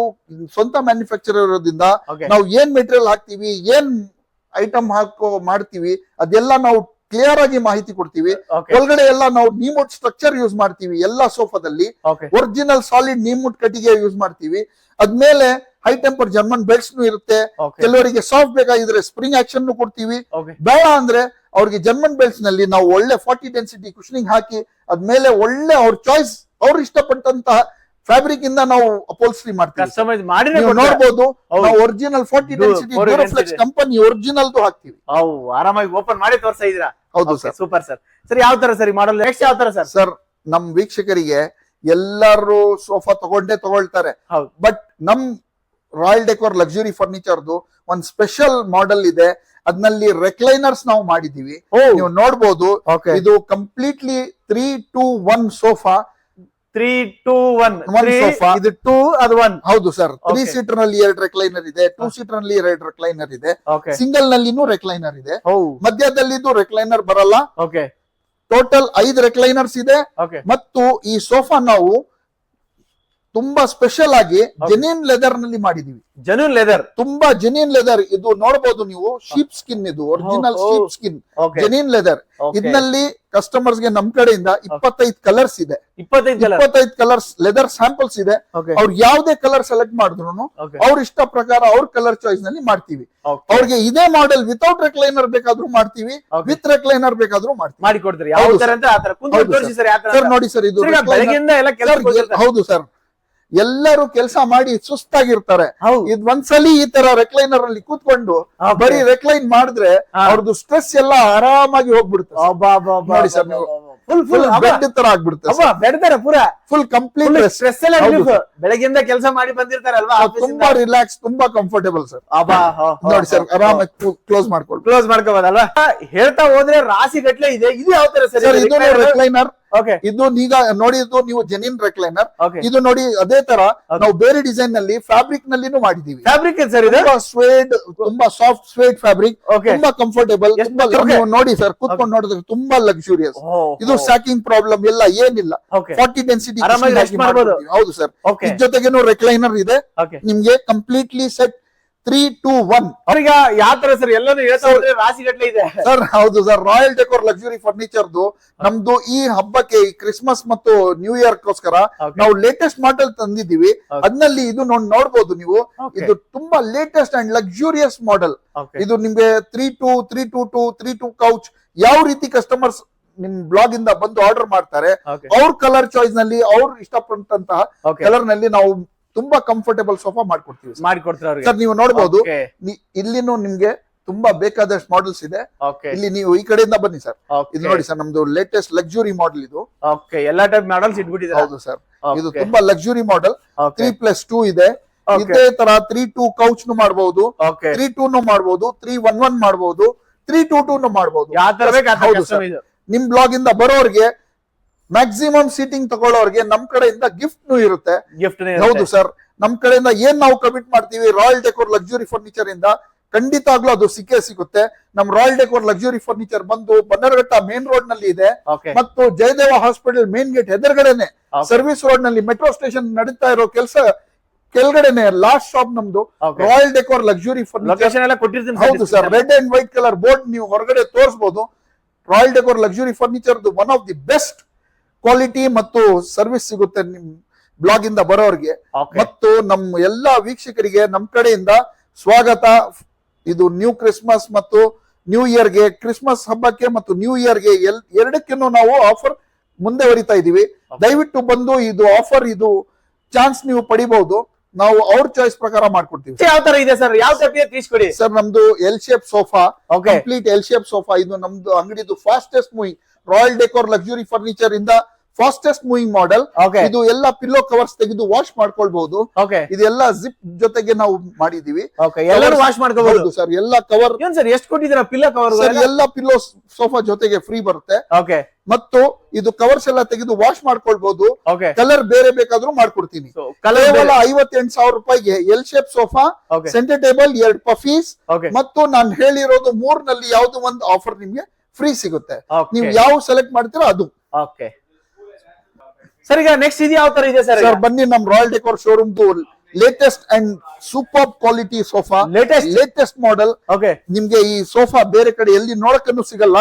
ಸ್ವಂತ ಮ್ಯಾನುಫ್ಯಾಕ್ಚರರ್ ಇರೋದ್ರಿಂದ ನಾವು ಏನ್ ಮೆಟೀರಿಯಲ್ ಹಾಕ್ತಿವಿ ಏನ್ ಐಟಮ್ ಹಾಕೋ ಮಾಡ್ತೀವಿ ಅದೆಲ್ಲ ನಾವು ಕ್ಲಿಯರ್ ಆಗಿ ಮಾಹಿತಿ ಕೊಡ್ತೀವಿ. ಒಳಗಡೆ ಎಲ್ಲ ನಾವು ನೀಮುಟ್ ಸ್ಟ್ರಕ್ಚರ್ ಯೂಸ್ ಮಾಡ್ತೀವಿ ಎಲ್ಲಾ ಸೋಫಾದಲ್ಲಿ. ಒರಿಜಿನಲ್ ಸಾಲಿಡ್ ನೀಮುಟ್ ಕಟ್ಟಿಗೆ ಯೂಸ್ ಮಾಡ್ತೀವಿ. ಅದ್ಮೇಲೆ ಹೈ ಟೆಂಪರ್ ಜರ್ಮನ್ ಬೆಲ್ಟ್ಸ್ ಇರುತ್ತೆ. ಕೆಲವರಿಗೆ ಸಾಫ್ಟ್ ಬೇಕಾಗಿದ್ರೆ ಸ್ಪ್ರಿಂಗ್ ಆಕ್ಷನ್ ಕೊಡ್ತೀವಿ. ಬೇಡ ಅಂದ್ರೆ ಅವ್ರಿಗೆ ಜರ್ಮನ್ ಬೆಲ್ಟ್ಸ್ನಲ್ಲಿ ನಾವು ಒಳ್ಳೆ ಫಾರ್ಟಿ ಡೆನ್ಸಿಟಿ ಕುಶನಿಂಗ್ ಹಾಕಿ ಅದ್ಮೇಲೆ ಒಳ್ಳೆ ಅವ್ರ ಚಾಯ್ಸ್ ಅವ್ರು ಇಷ್ಟಪಟ್ಟಂತಹ ಫ್ಯಾಬ್ರಿಕ್ ಇಂದ ನಾವು ಅಪೋಲ್ಸ್ಟ್ರಿ ಮಾಡ್ತೀವಿ ನೋಡಬಹುದು ನಾವು original forty density 40 Duroflex density. Company original ಹಾಕ್ತಿವಿ. ಅವು ಆರಾಮಾಗಿ ಓಪನ್ ಮಾಡಿ ತೋರ್ಸ್ತಾ ಇದೀರಾ ಹೌದು ಸರ್. ಸೂಪರ್ ಸರ್ ಸರ್ ಯಾವ ತರ ಸರ್ ಮಾಡಲ್ ನೆಕ್ಸ್ಟ್ ಯಾವ ತರ ಸರ್ ಸರ್ ನಮ್ ವೀಕ್ಷಕರಿಗೆ ಎಲ್ಲರೂ ಸೋಫಾ ತಗೊಂಡೇ ತಗೊಳ್ತಾರೆ. ಹೌದು. ಬಟ್ ನಮ್ ರಾಯಲ್ ಡೆಕೋರ್ ಲಕ್ಸುರಿ ಫರ್ನಿಚರ್ದು ಒಂದ್ ಸ್ಪೆಷಲ್ ಮಾಡೆಲ್ ಇದೆ. ಅದ್ನಲ್ಲಿ ರೆಕ್ಲೈನರ್ಸ್ ನಾವು ಮಾಡಿದೀವಿ. ನೀವು ನೋಡಬಹುದು ಇದು completely three two one sofa three two one sofa. ಇದು ಟೂ ಅದು ಒನ್ ಹೌದು ಸರ್ ತ್ರೀ. ಸೀಟರ್ನಲ್ಲಿ ಎರಡು ರೆಕ್ಲೈನರ್ ಇದೆ ಟೂ ಸೀಟರ್ನಲ್ಲಿ ಎರಡು ರೆಕ್ಲೈನರ್ ಇದೆ. ಸಿಂಗಲ್ ನಲ್ಲಿನೂ ರೆಕ್ಲೈನರ್ ಇದೆ. ಓ ಮಧ್ಯದಲ್ಲಿದ್ದು ರೆಕ್ಲೈನರ್ ಬರಲ್ಲ. ಓಕೆ ಟೋಟಲ್ ಐದು ರೆಕ್ಲೈನರ್ಸ್ ಇದೆ. ಮತ್ತು ಈ ಸೋಫಾ ನಾವು ತುಂಬಾ ಸ್ಪೆಷಲ್ ಆಗಿ ಜೆನ್ಯೂನ್ ಲೆದರ್ನಲ್ಲಿ ಮಾಡಿದೀವಿ. ಜೆನ್ಯೂನ್ ಲೆದರ್ ತುಂಬಾ ಜೆನ್ಯೂನ್ ಲೆದರ್ ಇದು ನೋಡಬಹುದು ನೀವು ಶೀಪ್ ಸ್ಕಿನ್ ಇದು original. Sheep skin genuine genuine leather ಇದ್ನಲ್ಲಿ ಕಸ್ಟಮರ್ಸ್ಗೆ ನಮ್ ಕಡೆಯಿಂದ ಇಪ್ಪತ್ತೈದು ಕಲರ್ಸ್ ಇದೆ. ಇಪ್ಪತ್ತೈದು ಕಲರ್ ಇಪ್ಪತ್ತೈದು ಕಲರ್ಸ್ ಲೆದರ್ ಸ್ಯಾಂಪಲ್ಸ್ ಇದೆ. ಅವ್ರ ಯಾವ್ದೇ ಕಲರ್ ಸೆಲೆಕ್ಟ್ ಮಾಡಿದ್ರು ಅವ್ರ ಇಷ್ಟ ಪ್ರಕಾರ ಅವ್ರ ಕಲರ್ ಚಾಯ್ಸ್ನಲ್ಲಿ ಮಾಡ್ತೀವಿ. ಅವ್ರಿಗೆ ಇದೇ ಮಾಡೆಲ್ ವಿತೌಟ್ ರೆಕ್ಲೈನರ್ ಬೇಕಾದ್ರೂ ಮಾಡ್ತೀವಿ. ವಿತ್ ರೆಕ್ಲೈನರ್ ಬೇಕಾದ್ರೂ ಮಾಡ್ತೀವಿ. ಸರ್. ನೋಡಿ ಸರ್ ಇದು ಹೌದು ಸರ್. ಎಲ್ಲರೂ ಕೆಲಸ ಮಾಡಿ ಸುಸ್ತಾಗಿರ್ತಾರೆ. ಇದ್ ಒಂದ್ಸಲಿ ಈ ತರ ರೆಕ್ಲೈನರ್ ಅಲ್ಲಿ ಕೂತ್ಕೊಂಡು. ಬರೀ ರೆಕ್ಲೈನ್ ಮಾಡಿದ್ರೆ. ಅವ್ರದ್ದು ಸ್ಟ್ರೆಸ್ ಎಲ್ಲ ಆರಾಮಾಗಿ ಹೋಗ್ಬಿಡುತ್ತೆ. ಫುಲ್ ಫುಲ್ ಬೆಡ್ ತರ ಆಗ್ಬಿಡುತ್ತೆ ಬೆಡ್ತಾರೆ ಪೂರ. ಫುಲ್ ಕಂಪ್ಲೀಟ್ ಸ್ಟ್ರೆಸ್ ಎಲ್ಲ. ಬೆಳಗ್ಗೆಯಿಂದ ಕೆಲಸ ಮಾಡಿ ಬಂದಿರ್ತಾರಲ್ವಾ ತುಂಬಾ ರಿಲ್ಯಾಕ್ಸ್ ತುಂಬಾ ಕಂಫರ್ಟೇಬಲ್ ಸರ್. ನೋಡಿ ಸರ್ ಆರಾಮಾಗಿ ಕ್ಲೋಸ್ ಮಾಡ್ಕೊಳ್ಳಿ ಕ್ಲೋಸ್ ಮಾಡ್ಕೋಬೋದಲ್ವಾ? ಹೇಳ್ತಾ ಹೋದ್ರೆ ರಾಶಿ ಗಟ್ಲೆ ಇದೆ. ಇದು ಯಾವ ತರ ಸರ್? ಇದು ರೆಕ್ಲೈನರ್ ಇದು ಈಗ ಇದು ನೀವು ಜೆನಿನ್ ರೆಕ್ಲೈನರ್ ಇದು ನೋಡಿ ಅದೇ ತರ ನಾವು ಬೇರೆ ಡಿಸೈನ್ನಲ್ಲಿ ಫ್ಯಾಬ್ರಿಕ್ ನಲ್ಲಿನೂ ಮಾಡಿದೀವಿ ಫ್ಯಾಬ್ರಿಕ್ ಸರ್ ಸ್ವೇಡ್ ತುಂಬಾ ಸಾಫ್ಟ್ ಸ್ವೇಡ್ ಫ್ಯಾಬ್ರಿಕ್ ತುಂಬಾ ಕಂಫರ್ಟೇಬಲ್ ನೋಡಿ ಸರ್ ಕುತ್ಕೊಂಡು ನೋಡಿದ್ರೆ ತುಂಬಾ ಲಕ್ಸುರಿಯಸ್ ಇದು ಸ್ಯಾಕಿಂಗ್ ಪ್ರಾಬ್ಲಮ್ ಎಲ್ಲ ಏನಿಲ್ಲ. ಫಾರ್ಟಿ ಡೆನ್ಸಿಟಿ ಹೌದು ಸರ್ ಜೊತೆಗೇನು ರೆಕ್ಲೈನರ್ ಇದೆ. ನಿಮ್ಗೆ completely set three two one. ಅವ್ರಿಗೆ ಯಾವ ತರ ಸರ್? ಎಲ್ಲಾನು ಹೇಳ್ತಾ ಹೋದ್ರೆ ರಾಶಿ ಗಟ್ಲೆ ಇದೆ. ಸರ್ ಹೌದು ಸರ್. ರಾಯಲ್ ಡೆಕೋರ್ ಲಕ್ಸುರಿ ಫರ್ನಿಚರ್ದು ನಮ್ದು ಈ ಹಬ್ಬಕ್ಕೆ ಈ ಕ್ರಿಸ್ಮಸ್ ಮತ್ತು ನ್ಯೂ ಇಯರ್ ಗೋಸ್ಕರ ನಾವು ಲೇಟೆಸ್ಟ್ ಮಾಡೆಲ್ ತಂದಿದ್ದೀವಿ. ಅದ್ನಲ್ಲಿ ಇದು ನೋಡ್ ನೋಡ್ಬೋದು ನೀವು. ಇದು ತುಂಬಾ ಲೇಟೆಸ್ಟ್ ಅಂಡ್ ಲಕ್ಸುರಿಯಸ್ ಮಾಡೆಲ್ ಇದು ನಿಮ್ಗೆ three two three two two three two couch ಯಾವ ರೀತಿ ಕಸ್ಟಮರ್ಸ್ ನಿಮ್ ಬ್ಲಾಗ್ ಇಂದ ಬಂದು ಆರ್ಡರ್ ಮಾಡ್ತಾರೆ ಅವ್ರ ಕಲರ್ ಚಾಯ್ಸ್ನಲ್ಲಿ ಅವ್ರು ಇಷ್ಟಪಟ್ಟಂತಹ ಕಲರ್ನಲ್ಲಿ ನಾವು ತುಂಬಾ ಕಂಫರ್ಟೇಬಲ್ ಸೋಫಾ ಮಾಡ್ಕೊಡ್ತೀವಿ ಮಾಡಿ ಕೊಡ್ತೀರ ಅವ್ರಿಗೆ? ಸರ್ ನೀವು ನೋಡಬಹುದು ಇಲ್ಲಿನೂ ನಿಮ್ಗೆ ತುಂಬಾ ಬೇಕಾದಷ್ಟು ಮಾಡೆಲ್ಸ್ ಇದೆ. ಇಲ್ಲಿ ನೀವು ಈ ಕಡೆಯಿಂದ ಬನ್ನಿ ಸರ್. ಇದು ನೋಡಿ ಸರ್ ನಮ್ದು ಲೇಟೆಸ್ಟ್ ಲಕ್ಸುರಿ ಮಾಡೆಲ್ ಇದು. ಎಲ್ಲಾ ಟೈಪ್ ಮಾಡೆಲ್ಸ್ ಇಟ್ಬಿಟ್ಟಿದೆ ಹೌದು ಸರ್. ಇದು ತುಂಬಾ luxury model three plus two ಇದೆ. ಇದೇ ತರ ತ್ರೀ ಟೂ ಕೌಚ್ ನು ಮಾಡಬಹುದು ತ್ರೀ ಟೂ ನು ಮಾಡಬಹುದು ತ್ರೀ ಒನ್ ಒನ್ ಮಾಡಬಹುದು ತ್ರೀ ಟೂ ಟೂ ನು ಮಾಡಬಹುದು ನಿಮ್ ಬ್ಲಾಗ್ ಇಂದ ಬರೋರ್ಗೆ ಮ್ಯಾಕ್ಸಿಮಮ್ ಸೀಟಿಂಗ್ ತಗೊಳ್ಳೋರ್ಗೆ ನಮ್ ಕಡೆಯಿಂದ ಗಿಫ್ಟ್ ನು ಇರುತ್ತೆ. ಗಿಫ್ಟ್ ಹೌದು ಸರ್ ನಮ್ ಕಡೆಯಿಂದ ಏನ್ ನಾವು ಕಮಿಟ್ ಮಾಡ್ತೀವಿ? ರಾಯಲ್ ಡೆಕೋರ್ ಲಕ್ಸುರಿ ಫರ್ನಿಚರ್ ಇಂದ ಖಂಡಿತ ಆಗ್ಲೂ ಅದು ಸಿಕ್ಕೇ ಸಿಗುತ್ತೆ. ನಮ್ ರಾಯಲ್ ಡೆಕೋರ್ ಲಕ್ಸುರಿ ಫರ್ನಿಚರ್ ಬಂದು ಬನ್ನರಘಟ್ಟ ಮೇನ್ ರೋಡ್ನಲ್ಲಿ ಇದೆ. ಮತ್ತು ಜಯದೇವ ಹಾಸ್ಪಿಟಲ್ ಮೇನ್ ಗೇಟ್ ಎದುರುಗಡೆನೆ. ಸರ್ವಿಸ್ ರೋಡ್ನಲ್ಲಿ ಮೆಟ್ರೋ ಸ್ಟೇಷನ್ ನಡೀತಾ ಇರೋ ಕೆಲಸ ಕೆಳಗಡೆನೆ ಲಾಸ್ಟ್ ಶಾಪ್ ನಮ್ದು ರಾಯಲ್ ಡೆಕೋರ್ ಲಕ್ಸುರಿ ಫರ್ನಿಚರ್ ಹೌದು sir red and white colour board ನೀವು ಹೊರಗಡೆ ತೋರಿಸಬಹುದು Royal Decor luxury furniture one of the best quality ಮತ್ತು ಸರ್ವಿಸ್ ಸಿಗುತ್ತೆ ನಿಮ್ ಬ್ಲಾಗ್ ಇಂದ ಬರೋರಿಗೆ. ಮತ್ತು ನಮ್ಮ ಎಲ್ಲಾ ವೀಕ್ಷಕರಿಗೆ ನಮ್ಮ ಕಡೆಯಿಂದ ಸ್ವಾಗತ. ಇದು ನ್ಯೂ ಕ್ರಿಸ್ಮಸ್ ಮತ್ತು ನ್ಯೂ ಇಯರ್ಗೆ ಕ್ರಿಸ್ಮಸ್ ಹಬ್ಬಕ್ಕೆ ಮತ್ತು ನ್ಯೂ ಇಯರ್ಗೆ ಎಲ್ ಎರಡಕ್ಕೂ ನಾವು ಆಫರ್ ಮುಂದೆ ಹೊರಿತಾ ಇದೀವಿ. ದಯವಿಟ್ಟು ಬಂದು ಇದು ಆಫರ್ ಇದು ಚಾನ್ಸ್ ನೀವು ಪಡಿಬಹುದು. ನಾವು ಅವ್ರ ಚಾಯ್ಸ್ ಪ್ರಕಾರ ಮಾಡ್ಕೊಡ್ತೀವಿ. ಯಾವ ತರ ಇದೆ ಸರ್? ಯಾವ ಟೈಪ್ ತಿಳಿಸ್ಕೊಡಿ ಸರ್ ನಮ್ದು L shape sofa complete L shape sofa ಇದು ನಮ್ದು ಅಂಗಡಿದು fastest moving Royal Decor luxury furniture ಇಂದ ಫಾಸ್ಟೆಸ್ಟ್ ಮೂವಿಂಗ್ ಮಾಡೆಲ್ ಇದು ಎಲ್ಲ ಪಿಲ್ಲೋ ಕವರ್ಸ್ ತೆಗೆದು ವಾಶ್ ಮಾಡ್ಕೊಳ್ಬಹುದು ಇದೆಲ್ಲ ಜಿಪ್ ಜೊತೆಗೆ ನಾವು ಮಾಡಿದೀವಿ. ಎಲ್ಲರೂ ವಾಶ್ ಮಾಡ್ಕೋಬಹುದು ಹೌದು ಸರ್. ಎಲ್ಲ ಕವರ್ ಸರ್ ಎಷ್ಟು ಕೊಟ್ಟಿದ್ದೀರಾ ಪಿಲ್ಲೋ ಕವರ್ ಸರ್ ಎಲ್ಲ? ಪಿಲ್ಲೋ ಸೋಫಾ ಜೊತೆಗೆ ಫ್ರೀ ಬರುತ್ತೆ. ಓಕೆ ಮತ್ತು ಇದು ಕವರ್ಸ್ ಎಲ್ಲ ತೆಗೆದು ವಾಶ್ ಮಾಡ್ಕೊಳ್ಬಹುದು ಕಲರ್ ಬೇರೆ ಬೇಕಾದ್ರೂ ಮಾಡ್ಕೊಡ್ತೀನಿ. ಕೇವಲ ಐವತ್ತೆಂಟು ಸಾವಿರ ರೂಪಾಯಿಗೆ L shape sofa centre table ಎರಡು ಪಫೀಸ್ ಮತ್ತು ನಾನು ಹೇಳಿರೋದು ಮೂರ್ನಲ್ಲಿ ಯಾವ್ದು ಒಂದು ಆಫರ್ ನಿಮ್ಗೆ? ಫ್ರೀ ಸಿಗುತ್ತೆ. ನೀವು ಯಾವ ಸೆಲೆಕ್ಟ್ ಮಾಡ್ತೀರೋ ಅದು. ಓಕೆ ಸರ್ ಈಗ ನೆಕ್ಸ್ಟ್ ಇದು ಯಾವ ತರ ಇದೆ ಸರ್? ಸರ್ ಬನ್ನಿ ನಮ್ Royal Decor showroom latest and super quality sofa latest latest model okay ನಿಮ್ಗೆ ಈ ಸೋಫಾ ಬೇರೆ ಕಡೆ ಎಲ್ಲಿ ನೋಡಕ್ಕೂ ಸಿಗಲ್ಲ.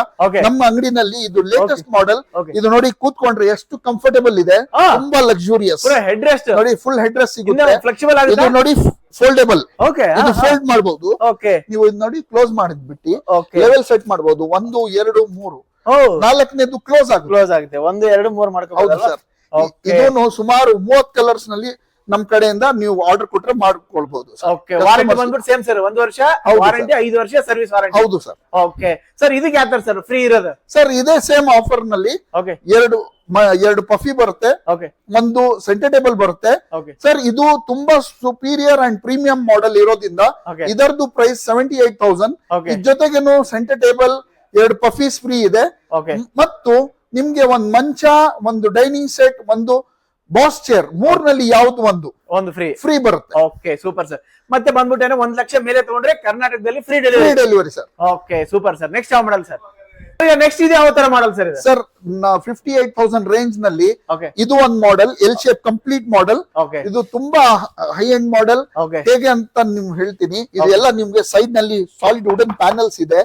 ನಮ್ಮ ಅಂಗಡಿನಲ್ಲಿ ಇದು ಲೇಟೆಸ್ಟ್ ಮಾಡೆಲ್ ಇದು ನೋಡಿ ಕೂತ್ಕೊಂಡ್ರೆ ಎಷ್ಟು ಕಂಫರ್ಟೇಬಲ್ ಇದೆ. ತುಂಬಾ ಲಕ್ಸುರಿಯಸ್ ಹೆಡ್ ರೆಸ್ಟ್ ನೋಡಿ ಫುಲ್ ಹೆಡ್ ರೆಸ್ಟ್ ಸಿಗುತ್ತೆ ಫ್ಲೆಕ್ಸಿಬಲ್ ಇದು ನೋಡಿ ಫೋಲ್ಡೇಬಲ್ ಓಕೆ ಇದು ಫೋಲ್ಡ್ ಮಾಡಬಹುದು ಓಕೆ ನೀವು ಇದು ನೋಡಿ ಕ್ಲೋಸ್ ಮಾಡಿದ್ಬಿಟ್ಟು ಬಿಟ್ಟು ಲೆವೆಲ್ ಸೆಟ್ ಮಾಡಬಹುದು ಒಂದು ಎರಡು ಮೂರು. ನಾಲ್ಕನೇದು ಕ್ಲೋಸ್ ಆಗುತ್ತೆ. ಕ್ಲೋಸ್ ಆಗುತ್ತೆ. ಒಂದು ಎರಡು ಮೂರು ಹೌದು ಮಾಡ್ಕೋಬಹುದು ಸರ್. ಇದನ್ನು ಸುಮಾರು ಮೂವತ್ ಕಲರ್ಸ್ನಲ್ಲಿ ನಮ್ ಕಡೆಯಿಂದ ನೀವು ಆರ್ಡರ್ ಕೊಟ್ರೆ ಮಾಡ್ಕೊಳ್ಬಹುದು ವಾರಂಟಿ ಬಂದ್ಬಿಟ್ಟು ಸೇಮ್ ಸರ್ ಒಂದು ವರ್ಷ ವಾರಂಟಿ ಐದು ವರ್ಷ ಸರ್ವಿಸ್ ವಾರಂಟಿ ಹೌದು ಸರ್. ಓಕೆ ಸರ್ ಇದಕ್ಕೆ ಯಾವ ತರ ಸರ್ ಫ್ರೀ ಇರೋದು? ಸರ್ ಇದೇ ಸೇಮ್ ಆಫರ್ನಲ್ಲಿ ಎರಡು ಎರಡು ಪಫಿ ಬರುತ್ತೆ. ಓಕೆ ಒಂದು ಸೆಂಟರ್ ಟೇಬಲ್ ಬರುತ್ತೆ ಸರ್ ಇದು ತುಂಬಾ ಸುಪೀರಿಯರ್ ಅಂಡ್ ಪ್ರೀಮಿಯಂ ಮಾಡೆಲ್ ಇರೋದ್ರಿಂದ ಇದರದು ಇದರದ್ದು ಪ್ರೈಸ್ ಸೆವೆಂಟಿ ಏಟ್ ತೌಸಂಡ್ ಜೊತೆಗೇನು ಸೆಂಟರ್ ಟೇಬಲ್ ಎರಡು ಪಫೀಸ್ ಫ್ರೀ ಇದೆ. ಓಕೆ ಮತ್ತು ನಿಮ್ಗೆ ಒಂದ್ ಮಂಚ ಒಂದು ಡೈನಿಂಗ್ ಸೆಟ್ ಒಂದು ಬಾಸ್ ಚೇರ್ ಮೂರ್ನಲ್ಲಿ ಯಾವ್ದು ಒಂದು? ಒಂದು ಫ್ರೀ ಫ್ರೀ ಬರುತ್ತೆ. ಓಕೆ ಸೂಪರ್ ಸರ್ ಮತ್ತೆ ಬಂದ್ಬಿಟ್ಟು ಒಂದ್ ಲಕ್ಷ ಮೇಲೆ ತಗೊಂಡ್ರೆ ಕರ್ನಾಟಕದಲ್ಲಿ free free delivery delivery sir okay super sir next ಯಾವ ಮಾಡಲ್ ಸರ್ ನೆಕ್ಸ್ಟ್ ಇದೆ ಯಾವ ತರ model sir sir fifty eight thousand ರೇಂಜ್ನಲ್ಲಿ ಇದು ಒಂದ್ model L shape complete model ಇದು ತುಂಬಾ ಹೈ ಎಂಡ್ ಮಾಡೆಲ್ ಹೇಗೆ ಅಂತ ನಿಮ್ ಹೇಳ್ತೀನಿ. ಇದೆಲ್ಲ ನಿಮ್ಗೆ ಸೈಡ್ನಲ್ಲಿ ಸಾಲಿಡ್ ವುಡನ್ ಪ್ಯಾನಲ್ಸ್ ಇದೆ.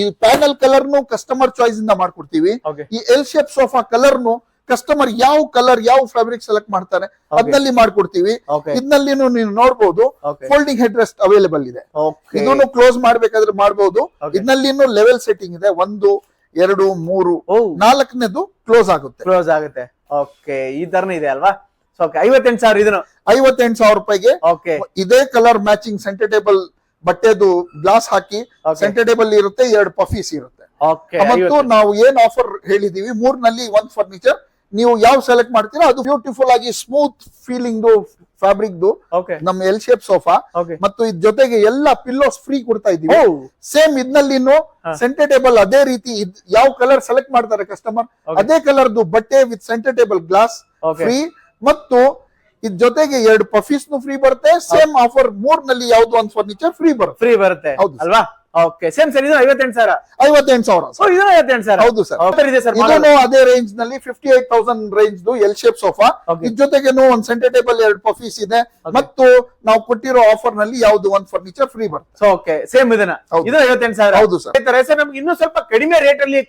ಈ ಪ್ಯಾನಲ್ ಕಲರ್ ನು ಕಸ್ಟಮರ್ ಚಾಯ್ಸ್ ಇಂದ ಮಾಡ್ಕೊಡ್ತೀವಿ. ಈ ಎಲ್ ಶೇಪ್ ಸೋಫಾ ಕಲರ್ ನು ಕಸ್ಟಮರ್ ಯಾವ ಕಲರ್ ಯಾವ ಫ್ಯಾಬ್ರಿಕ್ ಸೆಲೆಕ್ಟ್ ಮಾಡ್ತಾರೆ ಅದ್ನಲ್ಲಿ ಮಾಡ್ಕೊಡ್ತೀವಿ. ಇದ್ನಲ್ಲಿ ನೀವು ನೋಡಬಹುದು ಫೋಲ್ಡಿಂಗ್ ಹೆಡ್ ರೆಸ್ಟ್ ಅವೈಲೇಬಲ್ ಇದೆ. ಇದನ್ನು ಕ್ಲೋಸ್ ಮಾಡ್ಬೇಕಾದ್ರೆ ಮಾಡಬಹುದು ಇದ್ನಲ್ಲಿ ಲೆವೆಲ್ ಸೆಟ್ಟಿಂಗ್ ಇದೆ. ಒಂದು ಎರಡು ಮೂರು ನಾಲ್ಕನೇದು ಕ್ಲೋಸ್ ಆಗುತ್ತೆ. ಕ್ಲೋಸ್ ಆಗುತ್ತೆ. ಓಕೆ ಈ ತರನೇ ಇದೆ ಅಲ್ವಾ? ಐವತ್ತೆಂಟು ಸಾವಿರ ಇದನ್ನು. ಐವತ್ತೆಂಟು ಸಾವಿರ ರೂಪಾಯಿಗೆ ಓಕೆ ಇದೇ ಕಲರ್ ಮ್ಯಾಚಿಂಗ್ ಸೆಂಟರ್ ಟೇಬಲ್ ಬಟ್ಟೆದು ಗ್ಲಾಸ್ ಹಾಕಿ ಸೆಂಟರ್ ಟೇಬಲ್ ಇರುತ್ತೆ ಎರಡು ಪಫೀಸ್ ಇರುತ್ತೆ. ಮತ್ತು ನಾವು ಏನ್ ಆಫರ್ ಹೇಳಿದೀವಿ ಮೂರ್ನಲ್ಲಿ ಒಂದ್ ಫರ್ನಿಚರ್ ನೀವು ಯಾವ ಸೆಲೆಕ್ಟ್ ಮಾಡ್ತೀರಾ ಅದು ಬ್ಯೂಟಿಫುಲ್ ಆಗಿ ಸ್ಮೂತ್ ಫೀಲಿಂಗ್ ಫ್ಯಾಬ್ರಿಕ್ ನಮ್ಮ ಎಲ್ ಶೇಪ್ ಸೋಫಾ ಮತ್ತು ಇದ್ ಜೊತೆಗೆ ಎಲ್ಲ ಪಿಲ್ಲೋಸ್ ಫ್ರೀ ಕೊಡ್ತಾ ಇದೀವಿ ಸೇಮ್ ಇದ್ನಲ್ಲಿ ಇನ್ನು ಸೆಂಟರ್ ಟೇಬಲ್ ಅದೇ ರೀತಿ ಯಾವ ಕಲರ್ ಸೆಲೆಕ್ಟ್ ಮಾಡ್ತಾರೆ ಕಸ್ಟಮರ್. ಅದೇ ಕಲರ್ದು ಬಟ್ಟೆ with centre table glass free ಮತ್ತು ಇದ್ ಜೊತೆಗೆ ಎರಡು ಪಫೀಸ್ ನು ಫ್ರೀ ಬರುತ್ತೆ. ಸೇಮ್ ಆಫರ್ ಮೂರ್ನಲ್ಲಿ ಯಾವ್ದು ಒಂದು ಫರ್ನಿಚರ್ ಫ್ರೀ ಬರುತ್ತೆ. ಫ್ರೀ ಬರುತ್ತೆ. ಹೌದು. ಅಲ್ವಾ? ಓಕೆ ಸೇಮ್ ಸರ್ ಇದು ಐವತ್ತೆಂಟು ಸಾವಿರ. ಐವತ್ತೆಂಟು ಸಾವಿರ ಸೊ ಇದು ಐವತ್ತೆಂಟು ಸಾವಿರ. ಹೌದು ಸರ್. ಆಫರ್ ಇದೆ ಸರ್ ಇದನ್ನು ಅದೇ ರೇಂಜ್ನಲ್ಲಿ fifty eight thousand range L shape sofa ಇದ್ರ ಇದ್ ಜೊತೆಗೇನು ಒಂದ್ ಸೆಂಟರ್ ಟೇಬಲ್ ಎರಡು ಪಫೀಸ್ ಇದೆ. ಮತ್ತು ನಾವು ಕೊಟ್ಟಿರೋ ಆಫರ್ನಲ್ಲಿ ಯಾವ್ದು ಒಂದ್ ಫರ್ನಿಚರ್ ಫ್ರೀ ಬರುತ್ತೆ. ಓಕೆ ಸೇಮ್ ಇದನ್ನ. ಹೌದು. ಇದು ಐವತ್ತೆಂಟು ಸಾವಿರ. ಹೌದು ಸರ್. ಸರ್ ನಮ್ಗೆ ಇನ್ನೂ ಸ್ವಲ್ಪ ಕಡಿಮೆ ರೇಟ್ ಅಲ್ಲಿ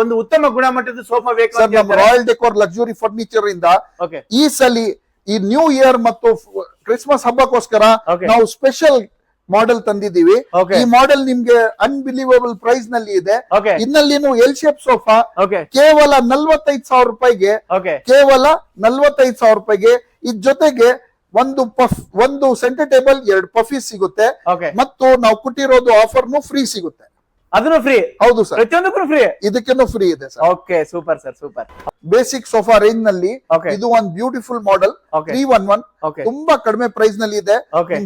ಒಂದು ಉತ್ತಮ ಗುಣಮಟ್ಟದ ಸೋಫಾ ಬೇಕು ಸರ್ ನಮ್ಮ ರಾಯಲ್ ಡೆಕೋರ್ ಲಕ್ಸುರಿ ಫರ್ನಿಚರ್ ಇಂದ ಈ ಸಲಿ ಈ ನ್ಯೂ ಇಯರ್ ಮತ್ತು ಕ್ರಿಸ್ಮಸ್ ಹಬ್ಬಕ್ಕೋಸ್ಕರ ನಾವು ಸ್ಪೆಷಲ್ ಮಾಡೆಲ್ ತಂದಿದ್ದೀವಿ. ಈ ಮಾಡೆಲ್ ನಿಮ್ಗೆ ಅನ್ಬಿಲೀವಬಲ್ ಪ್ರೈಸ್ನಲ್ಲಿ ಇದೆ. ಇನ್ನಲ್ಲಿ ಎಲ್ ಶೇಪ್ ಸೋಫಾ ಕೇವಲ ನಲ್ವತ್ತೈದು ಸಾವಿರ ರೂಪಾಯಿಗೆ ಕೇವಲ ನಲ್ವತ್ತೈದು ಸಾವಿರ ರೂಪಾಯಿಗೆ ಇದ್ ಜೊತೆಗೆ ಒಂದು ಪಫ್ ಒಂದು ಸೆಂಟರ್ ಟೇಬಲ್ ಎರಡು ಪಫಿ ಸಿಗುತ್ತೆ. ಮತ್ತು ನಾವು ಕೊಟ್ಟಿರೋದು ಆಫರ್ನು ಫ್ರೀ ಸಿಗುತ್ತೆ. ಅದನ್ನು ಫ್ರೀ ಹೌದು ಸರ್. ಪ್ರತಿಯೊಂದಕ್ಕೂ ಫ್ರೀ ಇದಕ್ಕೇನು ಫ್ರೀ ಇದೆ sir. Okay super sir super basic sofa ರೇಂಜ್ನಲ್ಲಿ ಇದು ಒಂದು beautiful model three one one ತುಂಬಾ ಕಡಿಮೆ ಪ್ರೈಸ್ನಲ್ಲಿ ಇದೆ.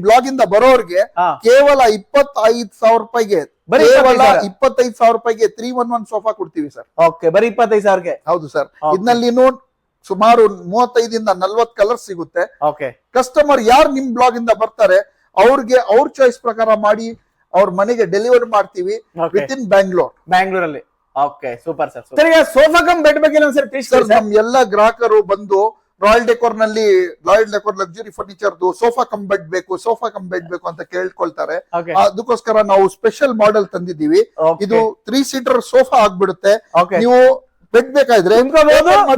ಬ್ಲಾಗ್ ಇಂದ ಬರೋರ್ಗೆ ಕೇವಲ ಇಪ್ಪತ್ತೈದು ಸಾವಿರ ರೂಪಾಯಿಗೆ ಬರೀ ಕೇವಲ 25,000. ಇಪ್ಪತ್ತೈದು ಸಾವಿರ ರೂಪಾಯಿಗೆ ತ್ರೀ ಒನ್ ಒನ್ ಸೋಫಾ ಕೊಡ್ತೀವಿ ಸರ್. ಓಕೆ ಬರೀ ಇಪ್ಪತ್ತೈದು ಸಾವಿರಕ್ಕೆ. ಹೌದು ಸರ್. ಇದ್ನಲ್ಲಿ ನೋಡ್ ಸುಮಾರು ಮೂವತ್ತೈದಿಂದ ನಲ್ವತ್ ಕಲರ್ ಸಿಗುತ್ತೆ. ಓಕೆ ಕಸ್ಟಮರ್ ಯಾರು ನಿಮ್ ಬ್ಲಾಗ್ ಇಂದ ಬರ್ತಾರೆ ಅವ್ರಿಗೆ ಅವ್ರ ಚಾಯ್ಸ್ ಪ್ರಕಾರ ಮಾಡಿ ಅವ್ರ ಮನೆಗೆ ಡೆಲಿವರಿ ಮಾಡ್ತೀವಿ ವಿತ್ ಇನ್ ಬ್ಯಾಂಗ್ಳೂರ್ ಬ್ಯಾಂಗ್ಳೂರಲ್ಲಿ ಓಕೆ ಸೂಪರ್ ಸರ್ ಸರ್ ಈಗ ಸೋಫಾ ಕಮ್ ಬೆಡ್ ಬಗ್ಗೆ ಒಂದ್ಸರಿ ಸರ್ ಸರ್ ನಮ್ ಎಲ್ಲ ಗ್ರಾಹಕರು ಬಂದು Royal ಡೆಕೋರ್ನಲ್ಲಿ Royal Decor luxury furniture sofa cum bed ಬೇಕು ಸೋಫಾ ಕಮ್ ಬೆಡ್ ಬೇಕು ಅಂತ ಕೇಳ್ಕೊಳ್ತಾರೆ. ಅದಕ್ಕೋಸ್ಕರ ನಾವು ಸ್ಪೆಷಲ್ ಮಾಡೆಲ್ ತಂದಿದ್ದೀವಿ. ಇದು ತ್ರೀ ಸೀಟರ್ ಸೋಫಾ ಆಗ್ಬಿಡುತ್ತೆ. ನೀವು ಬೆಡ್ ಬೇಕಾದ್ರೆ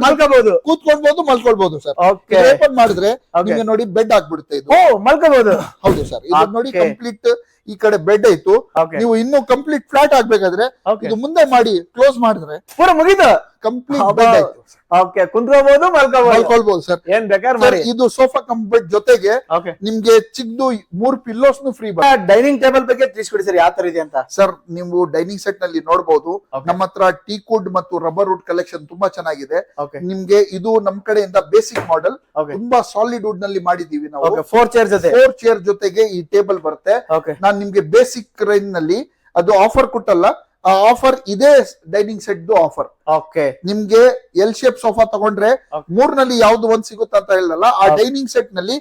ಮಲ್ಕೋಬಹುದು ಕೂತ್ಕೊಳ್ಬಹುದು ಮಲ್ಕೊಳ್ಬಹುದು ಸರ್ ಓಕೆ ಓಪನ್ ಮಾಡಿದ್ರೆ. ನಿಮ್ಗೆ ನೋಡಿ ಬೆಡ್ ಆಗ್ಬಿಡುತ್ತೆ ಇದು. ಓ ಮಲ್ಕೋಬಹುದು ಹೌದು ಸರ್ ಇದು ನೋಡಿ ಕಂಪ್ಲೀಟ್ ಈ ಕಡೆ ಬೆಡ್ ಆಯ್ತು ನೀವು ಇನ್ನು ಕಂಪ್ಲೀಟ್ ಫ್ಲಾಟ್ ಆಗ್ಬೇಕಾದ್ರೆ ಇದು ಮುಂದೆ ಮಾಡಿ ಕ್ಲೋಸ್ ಮಾಡಿದ್ರೆ ಪೂರ ಮುಗೀತು? ಕಂಪ್ಲೀಟ್ ಬೆಡ್ ಆಯ್ತು. ಓಕೆ ಕುಂತ್ಕೋಬಹುದು ಮಲ್ಕೋಬಹುದು ಮಲ್ಕೊಳ್ಬಹುದು ಸರ್ ಏನ್ ಬೇಕಾದ್ರೆ ಸರ್ ಮಾಡಿ. ಇದು ಸೋಫಾ ಕಮ್ ಬೆಡ್ ಜೊತೆಗೆ ಓಕೆ ನಿಮ್ಗೆ ಚಿಕ್ಕದು ಮೂರ್ ಪಿಲ್ಲೋಸ್ ನು ಫ್ರೀ ಬರ್ತದೆ ಡೈನಿಂಗ್ ಟೇಬಲ್ ಬಗ್ಗೆ ತಿಳಿಸ್ಕೊಡಿ ಸರ್ ಯಾವ ತರ ಇದೆ ಅಂತ. ಸರ್ ನೀವು ಡೈನಿಂಗ್ ಸೆಟ್ನಲ್ಲಿ ನೋಡಬಹುದು Okay. ನಮ್ಮ ಹತ್ರ ಟೀ ಕುಡ್ ಮತ್ತು ರಬ್ಬರ್ ವುಡ್ ಕಲೆಕ್ಷನ್ ತುಂಬಾ ಚೆನ್ನಾಗಿದೆ. ಓಕೆ ನಿಮ್ಗೆ ಇದು ನಮ್ ಕಡೆಯಿಂದ ಬೇಸಿಕ್ ಮಾಡೆಲ್ ಓಕೆ ತುಂಬಾ ಸಾಲಿಡ್ ವುಡ್ನಲ್ಲಿ ಮಾಡಿದೀವಿ ನಾವು. ಓಕೆ ಫೋರ್ ಚೇರ್ ಜೊತೆ. ಫೋರ್ ಚೇರ್ ಜೊತೆಗೆ ಈ ಟೇಬಲ್ ಬರುತ್ತೆ. ಓಕೆ ನಾನ್ ನಿಮ್ಗೆ ಬೇಸಿಕ್ ರೇಂಜ್ನಲ್ಲಿ ಅದು ಆಫರ್ ಕೊಟ್ಟಲ್ಲ ಆ ಆಫರ್ ಇದೇ ಡೈನಿಂಗ್ ಸೆಟ್ ಆಫರ್ ಓಕೆ ನಿಮ್ಗೆ ಎಲ್ ಶೇಪ್ ಸೋಫಾ ತಗೊಂಡ್ರೆ ಮೂರ್ ಮೂರ್ನಲ್ಲಿ ಯಾವ್ದು ಒಂದ್ ಸಿಗುತ್ತೆ ಅಂತ ಹೇಳಲ್ಲ ಆ ಡೈನಿಂಗ್ ಸೆಟ್ನಲ್ಲಿ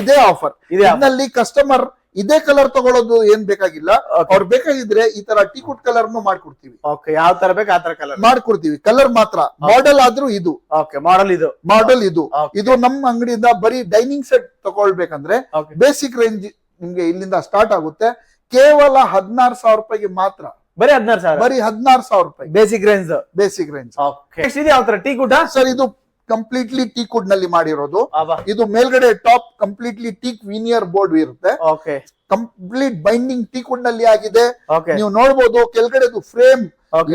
ಇದೇ ಆಫರ್ ಇದೆ ಇದರಲ್ಲಿ ಕಸ್ಟಮರ್ ಇದೇ ಕಲರ್ ತಗೊಳ್ಳೋದು ಏನ್ ಬೇಕಾಗಿಲ್ಲ. ಅವ್ರು ಬೇಕಾಗಿದ್ರೆ ಈ ತರ ಟೀಕುಟ್ ಕಲರ್ ನು ಮಾಡ್ಕೊಡ್ತೀವಿ. ಓಕೆ ಯಾವ ತರ ಬೇಕು ಆ ತರ ಕಲರ್ ಮಾಡ್ಕೊಡ್ತೀವಿ. ಕಲರ್ ಮಾತ್ರ. ಮಾಡೆಲ್ ಆದ್ರೂ ಇದು. ಓಕೆ ಮಾಡಲ್ ಇದು. ಮಾಡೆಲ್ ಇದು. ಇದು ನಮ್ಮ ಅಂಗಡಿಯಿಂದ ಬರೀ ಡೈನಿಂಗ್ ಸೆಟ್ ತಗೊಳ್ಬೇಕಂದ್ರೆ ಬೇಸಿಕ್ ರೇಂಜ್ ನಿಮ್ಗೆ ಇಲ್ಲಿಂದ ಸ್ಟಾರ್ಟ್ ಆಗುತ್ತೆ. ಕೇವಲ ಹದಿನಾರು ಸಾವಿರ ರೂಪಾಯಿಗೆ ಮಾತ್ರ. ಬರೀ ಹದಿನಾರು ಸಾವಿರ? ಬರೀ ಹದಿನಾರು ಸಾವಿರ ರೂಪಾಯಿ. ಬೇಸಿಕ್ ರೇಂಜ್ ಬೇಸಿಕ್ ರೇಂಜ್ ಯಾವ ತರ ಟೀ ಕೂಟ ಸರ್ ಇದು ಕಂಪ್ಲೀಟ್ಲಿ ಟೀಕ್ ವುಡ್ನಲ್ಲಿ ಮಾಡಿರೋದು. ಇದು ಮೇಲ್ಗಡೆ top completely teak veneer board ಇರುತ್ತೆ. ಓಕೆ ಕಂಪ್ಲೀಟ್ ಬೈಂಡಿಂಗ್ ಟೀಕ್ ವುಡ್ನಲ್ಲಿ ಆಗಿದೆ. ನೀವು ನೋಡಬಹುದು ಕೆಳಗಡೆ ಫ್ರೇಮ್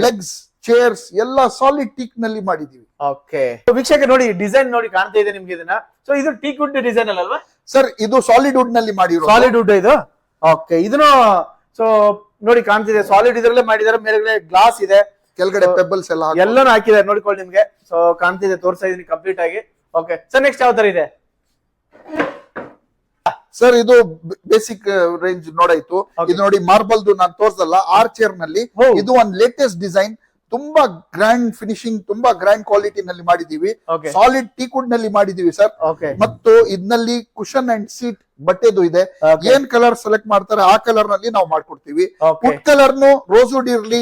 ಲೆಗ್ಸ್ ಚೇರ್ಸ್ ಎಲ್ಲ ಸಾಲಿಡ್ ಟೀಕ್ನಲ್ಲಿ ಮಾಡಿದೀವಿ ಓಕೆ. ವೀಕ್ಷಕ ನೋಡಿ ಡಿಸೈನ್ ನೋಡಿ ಕಾಣ್ತಾ ಇದೆ ನಿಮ್ಗೆ ಇದನ್ನ. ಸೊ ಇದು ಟೀ ಕುಡ್ ಡಿಸೈನ್ ಅಲ್ವಾ? ಸರ್ ಇದು ಸಾಲಿಡ್ ವುಡ್ನಲ್ಲಿ ಮಾಡಿ ಸಾಲಿಡ್ ವುಡ್ ಇದು? ಓಕೆ ಇದನ್ನು ಸೊ ನೋಡಿ ಕಾಣ್ತಿದೆ. ಸಾಲಿಡ್ ಇದ್ರಲ್ಲೇ ಮಾಡಿದಾರೆ ಮೇಲ್ಗಡೆ ಗ್ಲಾಸ್ ಇದೆ. ಕೆಳಗಡೆ ಪೆಬಲ್ಸ್ ಎಲ್ಲ ಎಲ್ಲ ಎಲ್ಲಾನು ಹಾಕಿದ್ದಾರೆ. ನೋಡ್ಕೊಳ್ಳಿ ನಿಮ್ಗೆ. ಸೊ ಕಾಣ್ತಿದೆ ತೋರಿಸ್ತಾ ಇದೀನಿ ಕಂಪ್ಲೀಟ್ ಆಗಿ. ಓಕೆ ಸರ್ ನೆಕ್ಸ್ಟ್ ಯಾವ ತರ ಇದೆ? ಸರ್ ಇದು ಬೇಸಿಕ್ ರೇಂಜ್ ನೋಡಾಯ್ತು. Okay. ಇದು ನೋಡಿ ಮಾರ್ಬಲ್ ನಾನು ತೋರ್ಸಲ್ಲ ಆರ್ ಚೇರ್ನಲ್ಲಿ. ಇದು ಒಂದ್ ಲೇಟೆಸ್ಟ್ ಡಿಸೈನ್ ತುಂಬಾ ಗ್ರ್ಯಾಂಡ್ ಫಿನಿಶಿಂಗ್ ತುಂಬಾ ಗ್ರ್ಯಾಂಡ್ ಕ್ವಾಲಿಟಿನಲ್ಲಿ ಮಾಡಿದೀವಿ ಸಾಲಿಡ್ ಸಾಲಿಡ್ ಟೀಕುಡ್ನಲ್ಲಿ ಮಾಡಿದೀವಿ ಸರ್ ಮತ್ತು ಇದ್ನಲ್ಲಿ ಕುಶನ್ ಅಂಡ್ ಸೀಟ್ ಬಟ್ಟೆದು ಇದೆ. ಏನ್ ಕಲರ್ ಸೆಲೆಕ್ಟ್ ಮಾಡ್ತಾರೆ ಆ ಕಲರ್ನಲ್ಲಿ ನಾವು ಮಾಡ್ಕೊಡ್ತೀವಿ. ಫುಡ್ ಕಲರ್ನು ರೋಸ್ವುಡ್ ಇರ್ಲಿ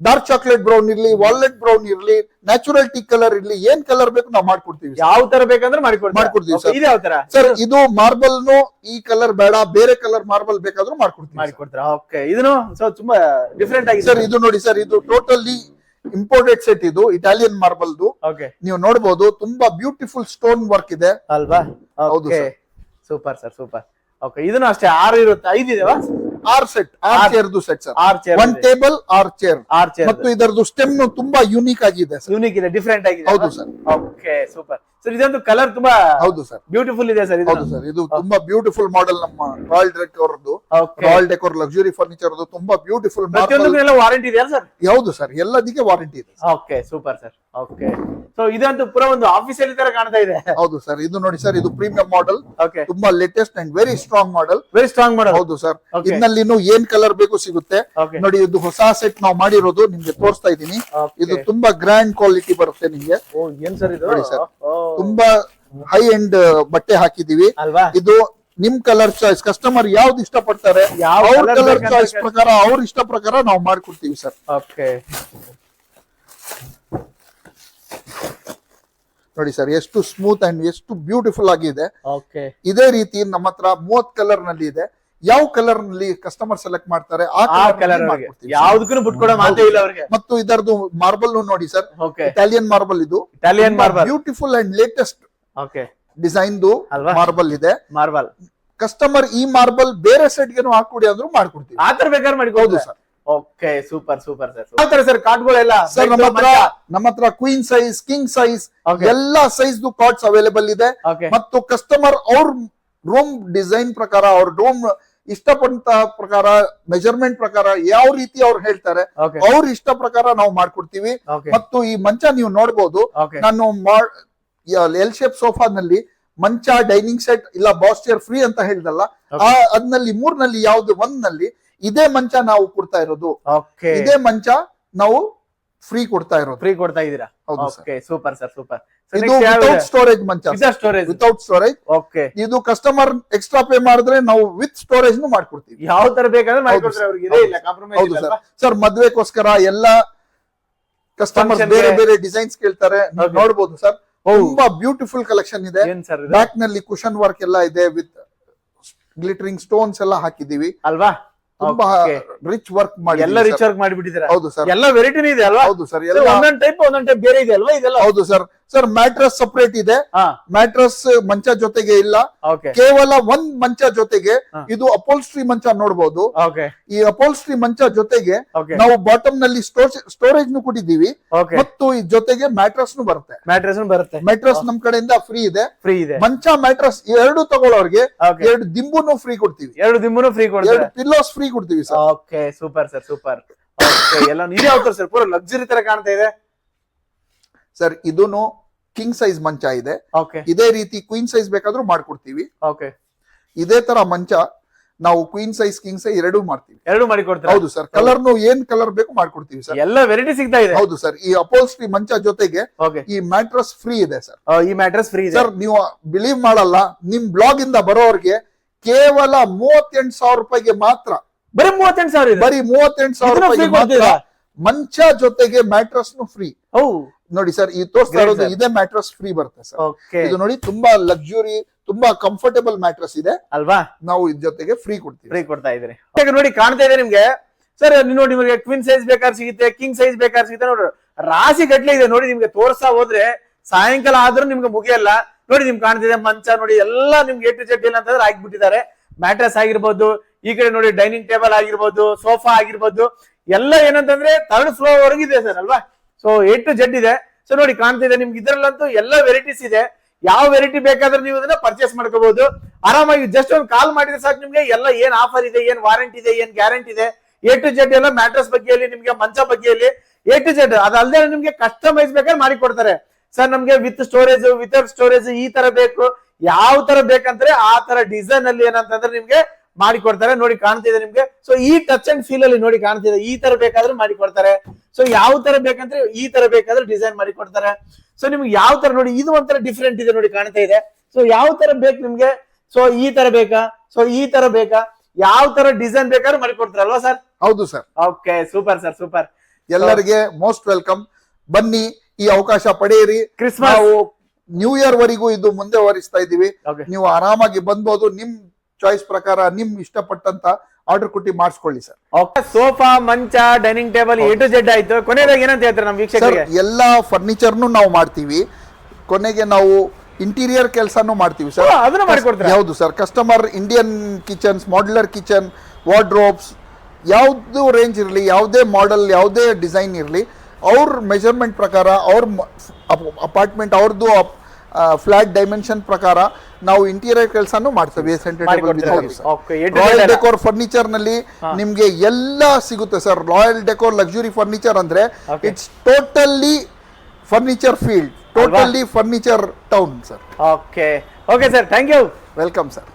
ಡಾರ್ಕ್ ಚಾಕ್ಲೇಟ್ ಬ್ರೌನ್ ಇರ್ಲಿ ವಾಲ್ನಟ್ ಬ್ರೌನ್ ಇರ್ಲಿ ನ್ಯಾಚುರಲ್ ಟೀ ಕಲರ್ ಇರ್ಲಿ ಏನ್ ಕಲರ್ ಬೇಕು ನಾವು ಮಾಡ್ಕೊಡ್ತೀವಿ ಯಾವ ತರ ಬೇಕಂದ್ರೆ ಮಾಡಿಕೊಡ್ತೀವಿ. ಸರ್ ಇದು ಯಾವ ತರ? ಸರ್ ಇದು ಮಾರ್ಬಲ್ ನು ಈ ಕಲರ್ ಬೇಡ ಬೇರೆ ಕಲರ್ ಮಾರ್ಬಲ್ ಬೇಕಾದ್ರೂ ಮಾಡ್ಕೊಡ್ತೀವಿ ಮಾಡ್ಕೊಡ್ತೀರಾ? ಓಕೆ ಇದನ್ನು ತುಂಬಾ ಡಿಫ್ರೆಂಟ್ ಆಗಿ ಸರ್ ಇದು ನೋಡಿ ಸರ್ ಇದು ಟೋಟಲಿ ಇಂಪೋರ್ಟೆಡ್ ಸೆಟ್ ಇದು ಇಟಾಲಿಯನ್ ಮಾರ್ಬಲ್ದು ಓಕೆ ನೀವು ನೋಡಬಹುದು ತುಂಬಾ ಬ್ಯೂಟಿಫುಲ್ ಸ್ಟೋನ್ ವರ್ಕ್ ಇದೆ. ಅಲ್ವಾ? ಹೌದು, ಸೂಪರ್ ಸರ್. ಸೂಪರ್ ಓಕೆ ಇದನ್ನು ಅಷ್ಟೇ ಆರು ಇರುತ್ತೆ ಐದು ಇದೆವಾ ಆರ್ ಸೆಟ್ ಆರ್ ಚೇರ್ ಚೇರ್ದು ಸೆಟ್ ಸರ್ ಆರ್ ಚೇರ್ ಒನ್ ಟೇಬಲ್ ಆರ್ ಚೇರ್ ಆರ್ ಚೇರ್ ಮತ್ತು ಇದರದು ಸ್ಟೆಮ್ ತುಂಬಾ ಯೂನಿಕ್ ಆಗಿದೆ ಯೂನಿಕ್ ಇದೆ ಡಿಫ್ರೆಂಟ್ ಆಗಿದೆ ಹೌದು ಸರ್ ಓಕೆ ಸೂಪರ್ ಸರ್ ಇದೊಂದು ಕಲರ್ ತುಂಬಾ ಹೌದು ಸರ್ ಬ್ಯೂಟಿಫುಲ್ ಇದೆ ಸರ್ ಇದು ಹೌದು ಸರ್ ಇದು ತುಂಬಾ ಬ್ಯೂಟಿಫುಲ್ ಮಾಡೆಲ್ ನಮ್ಮ ರಾಯಲ್ ಡೆಕೋರ್ ಅವರದ್ದು. ರಾಯಲ್ ಡೆಕೋರ್ ಲಕ್ಸುರಿ ಫರ್ನಿಚರ್ ತುಂಬಾ ಬ್ಯೂಟಿಫುಲ್ ಎಲ್ಲ ವಾರಂಟಿ ಇದೆಯಾ ಸರ್ ಹೌದು ಸರ್ ಎಲ್ಲದಕ್ಕೆ ವಾರಂಟಿ ಇದೆ. Okay super sir okay so ಇದಂತೂ ಪೂರ ಒಂದು ಆಫೀಸಲ್ಲಿ ತರ ಕಾಣ್ತಾ ಇದೆ. ಹೌದು ಸರ್ ಇದು ನೋಡಿ ಸರ್ ಇದು ಪ್ರೀಮಿಯಂ ಮಾಡೆಲ್ ಓಕೆ ತುಂಬಾ latest and very strong model very strong model ಹೌದು ಸರ್ Okay. ಇನ್ನು ಏನ್ ಕಲರ್ ಬೇಕು ಸಿಗುತ್ತೆ. ನೋಡಿ ಇದು ಹೊಸ ಸೆಟ್ ನಾವು ಮಾಡಿರೋದು ನಿಮ್ಗೆ ತೋರಿಸ್ತಾ ಇದೀನಿ ಇದು ತುಂಬಾ ಗ್ರ್ಯಾಂಡ್ ಕ್ವಾಲಿಟಿ ಬರುತ್ತೆ ನಿಮ್ಗೆ. ಓ ಏನ್ ಸರ್ ಇದು? ನೋಡಿ sir. ತುಂಬಾ ಹೈ ಎಂಡ್ ಬಟ್ಟೆ ಹಾಕಿದೀವಿ ಅಲ್ವಾ? ಇದು ನಿಮ್ ಕಲರ್ ಚಾಯ್ಸ್ ಕಸ್ಟಮರ್ ಯಾವ್ದು ಇಷ್ಟಪಡ್ತಾರೆ? ಯಾವ ಅವ್ರ colour ಕಲರ್ ಬೇಕಂತ ಚಾಯ್ಸ್ ಪ್ರಕಾರ ಅವ್ರ ಇಷ್ಟ ಪ್ರಕಾರ ನಾವು ಮಾಡ್ಕೊಡ್ತೀವಿ ಸರ್ ಓಕೆ ನೋಡಿ ಸರ್ ಎಷ್ಟು ಸ್ಮೂತ್ ಅಂಡ್ ಎಷ್ಟು ಬ್ಯೂಟಿಫುಲ್ ಆಗಿದೆ. ಓಕೆ ಇದೇ ರೀತಿ ನಮ್ಮ ಹತ್ರ ಮೂವತ್ ಕಲರ್ನಲ್ಲಿ ಇದೆ. ಯಾವ ಕಲರ್ನಲ್ಲಿ ಕಸ್ಟಮರ್ ಸೆಲೆಕ್ಟ್ ಮಾಡ್ತಾರೆ ಆ ಕಲರ್ ಯಾವ್ದಕ್ಕೂ ಬಿಟ್ಕೊಡೋ ಮಾತೇ ಇಲ್ಲ ಅವ್ರಿಗೆ. ಮತ್ತು ಇದರದು ಮಾರ್ಬಲ್ ನೋಡಿ ಸರ್. ಇಟಾಲಿಯನ್ ಮಾರ್ಬಲ್ ಇದು. Italian marble beautiful and latest okay design marble ಇದೆ. ಮಾರ್ಬಲ್ ಕಸ್ಟಮರ್ ಈ ಮಾರ್ಬಲ್ ಬೇರೆ ಸೆಟ್ ಗೆನು ಹಾಕೊಡಿ ಅಂದ್ರೂ ಮಾಡ್ಕೊಡ್ತೀವಿ. ಆತರ ಬೇಕಾದ್ರೆ ಮಾಡಿ ಹೌದು sir. Okay super super sir ಯಾವ ತರ ಸರ್ ಕಾರ್ಡ್ಗಳೆಲ್ಲ ಸರ್ ನಮ್ಮ ಹತ್ರ ನಮ್ಮ ಹತ್ರ ಕ್ವೀನ್ ಸೈಜ್ ಕಿಂಗ್ ಸೈಜ್. ಎಲ್ಲಾ ಸೈಜ್ ಕಾರ್ಡ್ಸ್ ಅವೈಲೇಬಲ್ ಇದೆ. ಮತ್ತು ಕಸ್ಟಮರ್ ಅವ್ರ ರೂಮ್ ಡಿಸೈನ್ ಪ್ರಕಾರ ಅವ್ರ ರೂಮ್ ಇಷ್ಟಪಟ್ಟಂತ ಪ್ರಕಾರ ಮೆಜರ್ಮೆಂಟ್ ಪ್ರಕಾರ ಯಾವ ರೀತಿ ಅವ್ರು ಹೇಳ್ತಾರೆ ಅವ್ರ ಇಷ್ಟ ಪ್ರಕಾರ ನಾವು ಮಾಡ್ಕೊಡ್ತೀವಿ. ಮತ್ತು ಈ ಮಂಚ ನೀವು ನೋಡಬಹುದು ಓಕೆ ನಾನು ಎಲ್ ಶೇಪ್ ಸೋಫಾನಲ್ಲಿ ಮಂಚ ಡೈನಿಂಗ್ ಸೆಟ್ ಇಲ್ಲ ಬಾಸ್ ಚೇರ್ ಫ್ರೀ ಅಂತ ಹೇಳ್ದಲ್ಲ ಆ ಅದ್ನಲ್ಲಿ ಮೂರ್ನಲ್ಲಿ ಯಾವ್ದು ಒಂದ್ನಲ್ಲಿ ಇದೇ ಮಂಚ ನಾವು ಕೊಡ್ತಾ ಇರೋದು. ಇದೇ ಮಂಚ ನಾವು ಫ್ರೀ ಕೊಡ್ತಾ ಇರೋದು. ಫ್ರೀ ಕೊಡ್ತಾ ಇದೀರಾ ಹೌದು ಓಕೆ ಸೂಪರ್ ಸರ್ ಸೂಪರ್ ಇದು ವಿತೌಟ್ ಸ್ಟೋರೇಜ್ ಮಂಚ ಸ್ಟೋರೇಜ್ ವಿತೌಟ್ ಸ್ಟೋರೇಜ್ ಓಕೆ ಇದು ಕಸ್ಟಮರ್ ಎಕ್ಸ್ಟ್ರಾ ಪೇ ಮಾಡಿದ್ರೆ ನಾವು ವಿತ್ ಸ್ಟೋರೇಜ್ ನು ಮಾಡ್ಕೊಡ್ತೀವಿ. ಯಾವ ತರ ಬೇಕಾದ್ರೆ. ಅವ್ರಿಗೆ. ಇದೇ ಇಲ್ಲ ಹೌದು ಕಾಂಪ್ರಮೈಸ್ ಸರ್. ಸರ್ ಮದ್ವೆಗೋಸ್ಕರ ಎಲ್ಲ ಕಸ್ಟಮರ್ Function ಬೇರೆ ಗೆ- ಬೇರೆ ಡಿಸೈನ್ಸ್ ಕೇಳ್ತಾರೆ. ನೀವು Okay. ನೋಡಬಹುದು ಸರ್. ತುಂಬಾ ಬ್ಯೂಟಿಫುಲ್ ಕಲೆಕ್ಷನ್ ಇದೆ. ಏನ್ ಸರ್ ಬ್ಯಾಕ್ನಲ್ಲಿ ಕುಶನ್ ವರ್ಕ್ ಎಲ್ಲ ಇದೆ ವಿತ್ ಗ್ಲಿಟರಿಂಗ್ ಸ್ಟೋನ್ಸ್ ಎಲ್ಲ ಹಾಕಿದೀವಿ ಅಲ್ವಾ? ತುಂಬಾ ರಿಚ್ ವರ್ಕ್ ಮಾಡಿ ಎಲ್ಲ ರಿಚ್ ವರ್ಕ್ ಮಾಡಿಬಿಟ್ಟಿದ್ದೀರಾ? ಹೌದು ಸರ್. ಎಲ್ಲ ವೆರೈಟಿನೇ ಇದೆ ಅಲ್ವಾ? ಹೌದು ಸರ್. ಎಲ್ಲ ಒಂದೊಂದು ಟೈಪ್ ಒಂದೊಂದು ಟೈಪ್ ಬೇರೆ ಇದೆ ಅಲ್ವಾ? ಇದೆಲ್ಲ? ಹೌದು ಸರ್. ಸರ್ ಮ್ಯಾಟ್ರಸ್ ಸಪರೇಟ್ ಇದೆ. ಹಾ. ಮ್ಯಾಟ್ರಸ್ ಮಂಚ ಜೊತೆಗೆ ಇಲ್ಲ. ಕೇವಲ ಒಂದ್ ಮಂಚ ಜೊತೆಗೆ ಇದು ಇದು ಅಪೋಲ್ಸ್ಟ್ರಿ ಮಂಚ ನೋಡಬಹುದು ಈ ಈ ಅಪೋಲ್ಸ್ಟ್ರಿ ಮಂಚ ಜೊತೆಗೆ ನಾವು ಬಾಟಮ್ನಲ್ಲಿ ಸ್ಟೋರೇಜ್ ನು ಕೊಟ್ಟಿದ್ದೀವಿ. ಮತ್ತು ಈ ಜೊತೆಗೆ ಮ್ಯಾಟ್ರಸ್ ನು ಬರುತ್ತೆ. ಮ್ಯಾಟ್ರಸ್ ಬರುತ್ತೆ. ಮ್ಯಾಟ್ರಸ್ ನಮ್ ಕಡೆಯಿಂದ ಫ್ರೀ ಇದೆ. ಫ್ರೀ ಇದೆ. ಮಂಚ ಮ್ಯಾಟ್ರಸ್ ಎರಡು ತಗೊಳ್ಳೋರ್ಗೆ ಎರಡು ದಿಂಬುನು ಫ್ರೀ ಕೊಡ್ತೀವಿ. ಎರಡು ದಿಂಬುನು ಫ್ರೀ ಕೊಡ್ತೀವಿ ಎರಡು ಪಿಲ್ಲೋಸ್ ಫ್ರೀ ಕೊಡ್ತೀವಿ sir. Okay super sir super ಎಲ್ಲ ನೀವೇ ಯಾವ ಸರ್ ಪೂರ ಲಕ್ಸುರಿ ತರ ಕಾಣ್ತಾ ಇದೆ. ಸರ್ ಇದೂನು ಕಿಂಗ್ ಸೈಜ್ ಮಂಚ ಇದೆ. ಇದೇ ರೀತಿ ಕ್ವೀನ್ ಸೈಜ್ ಬೇಕಾದ್ರೂ ಮಾಡ್ಕೊಡ್ತೀವಿ. ಓಕೆ. ಇದೇ ತರ ಮಂಚ ನಾವು ಕ್ವೀನ್ ಸೈಜ್ ಕಿಂಗ್ ಸೈಜ್ ಎರಡು ಮಾಡ್ತೀವಿ. ಎರಡು ಮಾಡಿ ಹೌದು ಸರ್ ಕಲರ್ ನು ಏನ್ ಕಲರ್ ಬೇಕು ಮಾಡ್ಕೊಡ್ತೀವಿ ಸರ್. ಎಲ್ಲ ವೆರೈಟಿ ಸಿಗ್ತಾ ಇದೆ. ಹೌದು ಸರ್ ಈ ಅಪೋಲ್ಸ್ಟ್ರಿ ಮಂಚ ಜೊತೆಗೆ ಈ ಮ್ಯಾಟ್ರಸ್ ಫ್ರೀ ಇದೆ ಸರ್. ಈ ಮ್ಯಾಟ್ರಸ್ ಫ್ರೀ ಸರ್ ನೀವು ಬಿಲೀವ್ ಮಾಡಲ್ಲ ನಿಮ್ ಬ್ಲಾಗ್ ಇಂದ ಬರೋರ್ಗೆ ಕೇವಲ ಮೂವತ್ತೆಂಟು ಸಾವಿರ ರೂಪಾಯಿಗೆ ಮಾತ್ರ ಬರೀ ಮೂವತ್ತೆಂಟು ಸಾವಿರ ಬರೀ ಮೂವತ್ತೆಂಟು ಸಾವಿರ ಮಾತ್ರ ಮಂಚ ಜೊತೆಗೆ ಮ್ಯಾಟ್ರಸ್ ನು ಫ್ರೀ ನೋಡಿ ಸರ್ ಈ ತೋರಿಸ್ತಾ ಇರೋದು ಇದೇ ಮ್ಯಾಟ್ರಸ್ ಫ್ರೀ ಬರುತ್ತೆ ಸರ್. ಇದು ನೋಡಿ ತುಂಬಾ ಲಕ್ಸುರಿ ತುಂಬಾ ಕಂಫರ್ಟೇಬಲ್ ಮ್ಯಾಟ್ರಸ್ ಇದೆ. ಅಲ್ವಾ? ನಾವು ಇದ್ ಜೊತೆಗೆ ಫ್ರೀ ಕೊಡ್ತೀವಿ ಫ್ರೀ ಕೊಡ್ತಾ ಇದ್ರಿ ನೋಡಿ ಕಾಣ್ತಾ ಇದೆ ನಿಮ್ಗೆ. ಸರ್ ನೋಡಿ ನಿಮಗೆ ಟ್ವಿನ್ ಸೈಜ್ ಬೇಕಾದ್ರೆ ಸಿಗುತ್ತೆ ಕಿಂಗ್ ಸೈಜ್ ಬೇಕಾದ್ರೆ ಸಿಗುತ್ತೆ. ನೋಡಿ ರಾಶಿ ಗಟ್ಲೆ ಇದೆ. ನೋಡಿ ನಿಮ್ಗೆ ತೋರ್ಸ್ತಾ ಹೋದ್ರೆ ಸಾಯಂಕಾಲ ಆದ್ರೂ ನಿಮ್ಗೆ ಮುಗಿಯಲ್ಲ. ನೋಡಿ ನಿಮ್ಗೆ ಕಾಣ್ತಿದೆ ಮಂಚ ನೋಡಿ ಎಲ್ಲ ನಿಮ್ಗೆ ಎಟ್ಟು ಜಡ್ ಇಲ್ಲ ಅಂತಂದ್ರೆ ಹಾಕ್ಬಿಟ್ಟಿದ್ದಾರೆ. ಮ್ಯಾಟ್ರಸ್ ಆಗಿರ್ಬೋದು ಈ ಕಡೆ ನೋಡಿ ಡೈನಿಂಗ್ ಟೇಬಲ್ ಆಗಿರ್ಬೋದು ಸೋಫಾ ಆಗಿರ್ಬೋದು ಎಲ್ಲ ಏನಂತಂದ್ರೆ ಥರ್ಡ್ ಫ್ಲೋರ್ ವರೆಗೂ ಇದೆ ಸರ್ ಅಲ್ವಾ? ಸೊ ಎ ಟು ಜೆಡ್ ಇದೆ. ಸೊ ನೋಡಿ ಕಾಣ್ತಿದೆ ನಿಮ್ಗೆ ಇದರಲ್ಲಂತೂ ಎಲ್ಲ ವೆರೈಟೀಸ್ ಇದೆ. ಯಾವ ವೆರೈಟಿ ಬೇಕಾದ್ರೆ ನೀವು ಅದನ್ನ ಪರ್ಚೇಸ್ ಮಾಡ್ಕೋಬಹುದು ಆರಾಮಾಗಿ ಜಸ್ಟ್ ಒಂದು ಕಾಲ್ ಮಾಡಿದ್ರೆ ಸಾಕು ನಿಮ್ಗೆ. ಎಲ್ಲ ಏನ್ ಆಫರ್ ಇದೆ, ಏನ್ ವಾರಂಟಿ ಇದೆ, ಏನ್ ಗ್ಯಾರಂಟಿ ಇದೆ. ಎ ಟು ಜೆಡ್ ಎಲ್ಲ ಮ್ಯಾಟ್ರಸ್ ಬಗ್ಗೆಯಲ್ಲಿ, ನಿಮ್ಗೆ ಮಂಚ ಬಗ್ಗೆಯಲ್ಲಿ. ಎ ಟು ಜೆಡ್ ಅದಲ್ಲದೆ ನಿಮ್ಗೆ ಕಸ್ಟಮೈಸ್ ಬೇಕಾದ್ರೆ ಮಾಡಿ ಕೊಡ್ತಾರೆ. ಸರ್ ನಮ್ಗೆ ವಿತ್ ಸ್ಟೋರೇಜ್ ವಿತೌಟ್ ಸ್ಟೋರೇಜ್ ಈ ತರ ಬೇಕು. ಯಾವ ತರ ಬೇಕಂದ್ರೆ ಆ ತರ ಡಿಸೈನ್ ಅಲ್ಲಿ ಏನಂತಂದ್ರೆ ನಿಮ್ಗೆ ಮಾಡಿ ಕೊಡ್ತಾರೆ ನೋಡಿ ಕಾಣ್ತಿದೆ ನಿಮ್ಗೆ. ಸೊ ಈ ಟಚ್ ಅಂಡ್ ಫೀಲ್ ಅಲ್ಲಿ ನೋಡಿ ಕಾಣ್ತಿದೆ ಈ ತರ ಬೇಕಾದ್ರೆ ಮಾಡಿ ಕೊಡ್ತಾರೆ ಸೊ ಯಾವ ತರ ಬೇಕಂದ್ರೆ ಈ ತರ ಬೇಕಾದ್ರೆ ಡಿಸೈನ್ ಮಾಡಿ ಕೊಡ್ತಾರೆ ಸೊ ನಿಮ್ಗೆ ಯಾವ ತರ ನೋಡಿ ಇದು ಒಂಥರ ಡಿಫ್ರೆಂಟ್ ಇದೆ ನೋಡಿ ಕಾಣ್ತಾ ಇದೆ. ಸೊ ಯಾವ ತರ ಬೇಕು ನಿಮ್ಗೆ? ಸೊ ಈ ತರ ಬೇಕಾ? ಸೊ ಈ ತರ ಬೇಕಾ? ಯಾವ ತರ ಡಿಸೈನ್ ಬೇಕಾದ್ರೂ ಮಾಡಿ ಕೊಡ್ತಾರೆ ಅಲ್ವಾ ಸರ್ ಹೌದು sir okay super sir super ಎಲ್ಲರಿಗೆ ಮೋಸ್ಟ್ ವೆಲ್ಕಮ್ ಬನ್ನಿ ಈ ಅವಕಾಶ ಪಡೆಯಿರಿ. ಕ್ರಿಸ್ಮಸ್ ನ್ಯೂ ಇಯರ್ ವರೆಗೂ ಇದು ಮುಂದೆ ವರಿಸ್ತಾ ಇದೀವಿ. ನೀವು ಆರಾಮಾಗಿ ಬಂದ್ಬೋದು. ನಿಮ್ ಚಾಯ್ಸ್ ಪ್ರಕಾರ ನಿಮ್ ಇಷ್ಟಪಟ್ಟಂತ ಆರ್ಡರ್ ಕೊಟ್ಟಿ ಮಾಡಿಸ್ಕೊಳ್ಳಿ ಸರ್ ಓಕೆ ಸೋಫಾ ಮಂಚ dining table A to Z ಆಯ್ತು. ಕೊನೆಯದಾಗ ಏನಂತ ಹೇಳ್ತಾರೆ ನಮ್ಮ ವೀಕ್ಷಕರಿಗೆ? ಎಲ್ಲಾ ಫರ್ನಿಚರ್ನು ನಾವು ಮಾಡ್ತೀವಿ. ಕೊನೆಗೆ ನಾವು ಇಂಟೀರಿಯರ್ ಕೆಲಸನೂ ಮಾಡ್ತೀವಿ ಸರ್ ಅದನ್ನ ಮಾಡ್ಕೊಡ್ತೀರಾ? ಹೌದು sir customer Indian kitchens modular kitchen wardrobes ಯಾವ್ದು ರೇಂಜ್ ಇರಲಿ ಯಾವುದೇ ಮಾಡೆಲ್ ಯಾವುದೇ ಡಿಸೈನ್ ಇರಲಿ ಅವ್ರ ಮೆಜರ್ಮೆಂಟ್ ಪ್ರಕಾರ ಅವ್ರ ಅಪಾರ್ಟ್ಮೆಂಟ್ ಅವ್ರದ್ದು ಫ್ಲಾಟ್ ಡೈಮೆನ್ಷನ್ ಪ್ರಕಾರ ನಾವು ಇಂಟೀರಿಯರ್ ಕೆಲಸನೂ ಮಾಡ್ತೇವೆ. ರಾಯಲ್ ಡೆಕೋರ್ ಫರ್ನಿಚರ್ನಲ್ಲಿ ನಿಮ್ಗೆ ಎಲ್ಲ ಸಿಗುತ್ತೆ sir Royal Decor luxury furniture ಅಂದ್ರೆ it's totally furniture field totally furniture town sir okay okay sir thank you welcome sir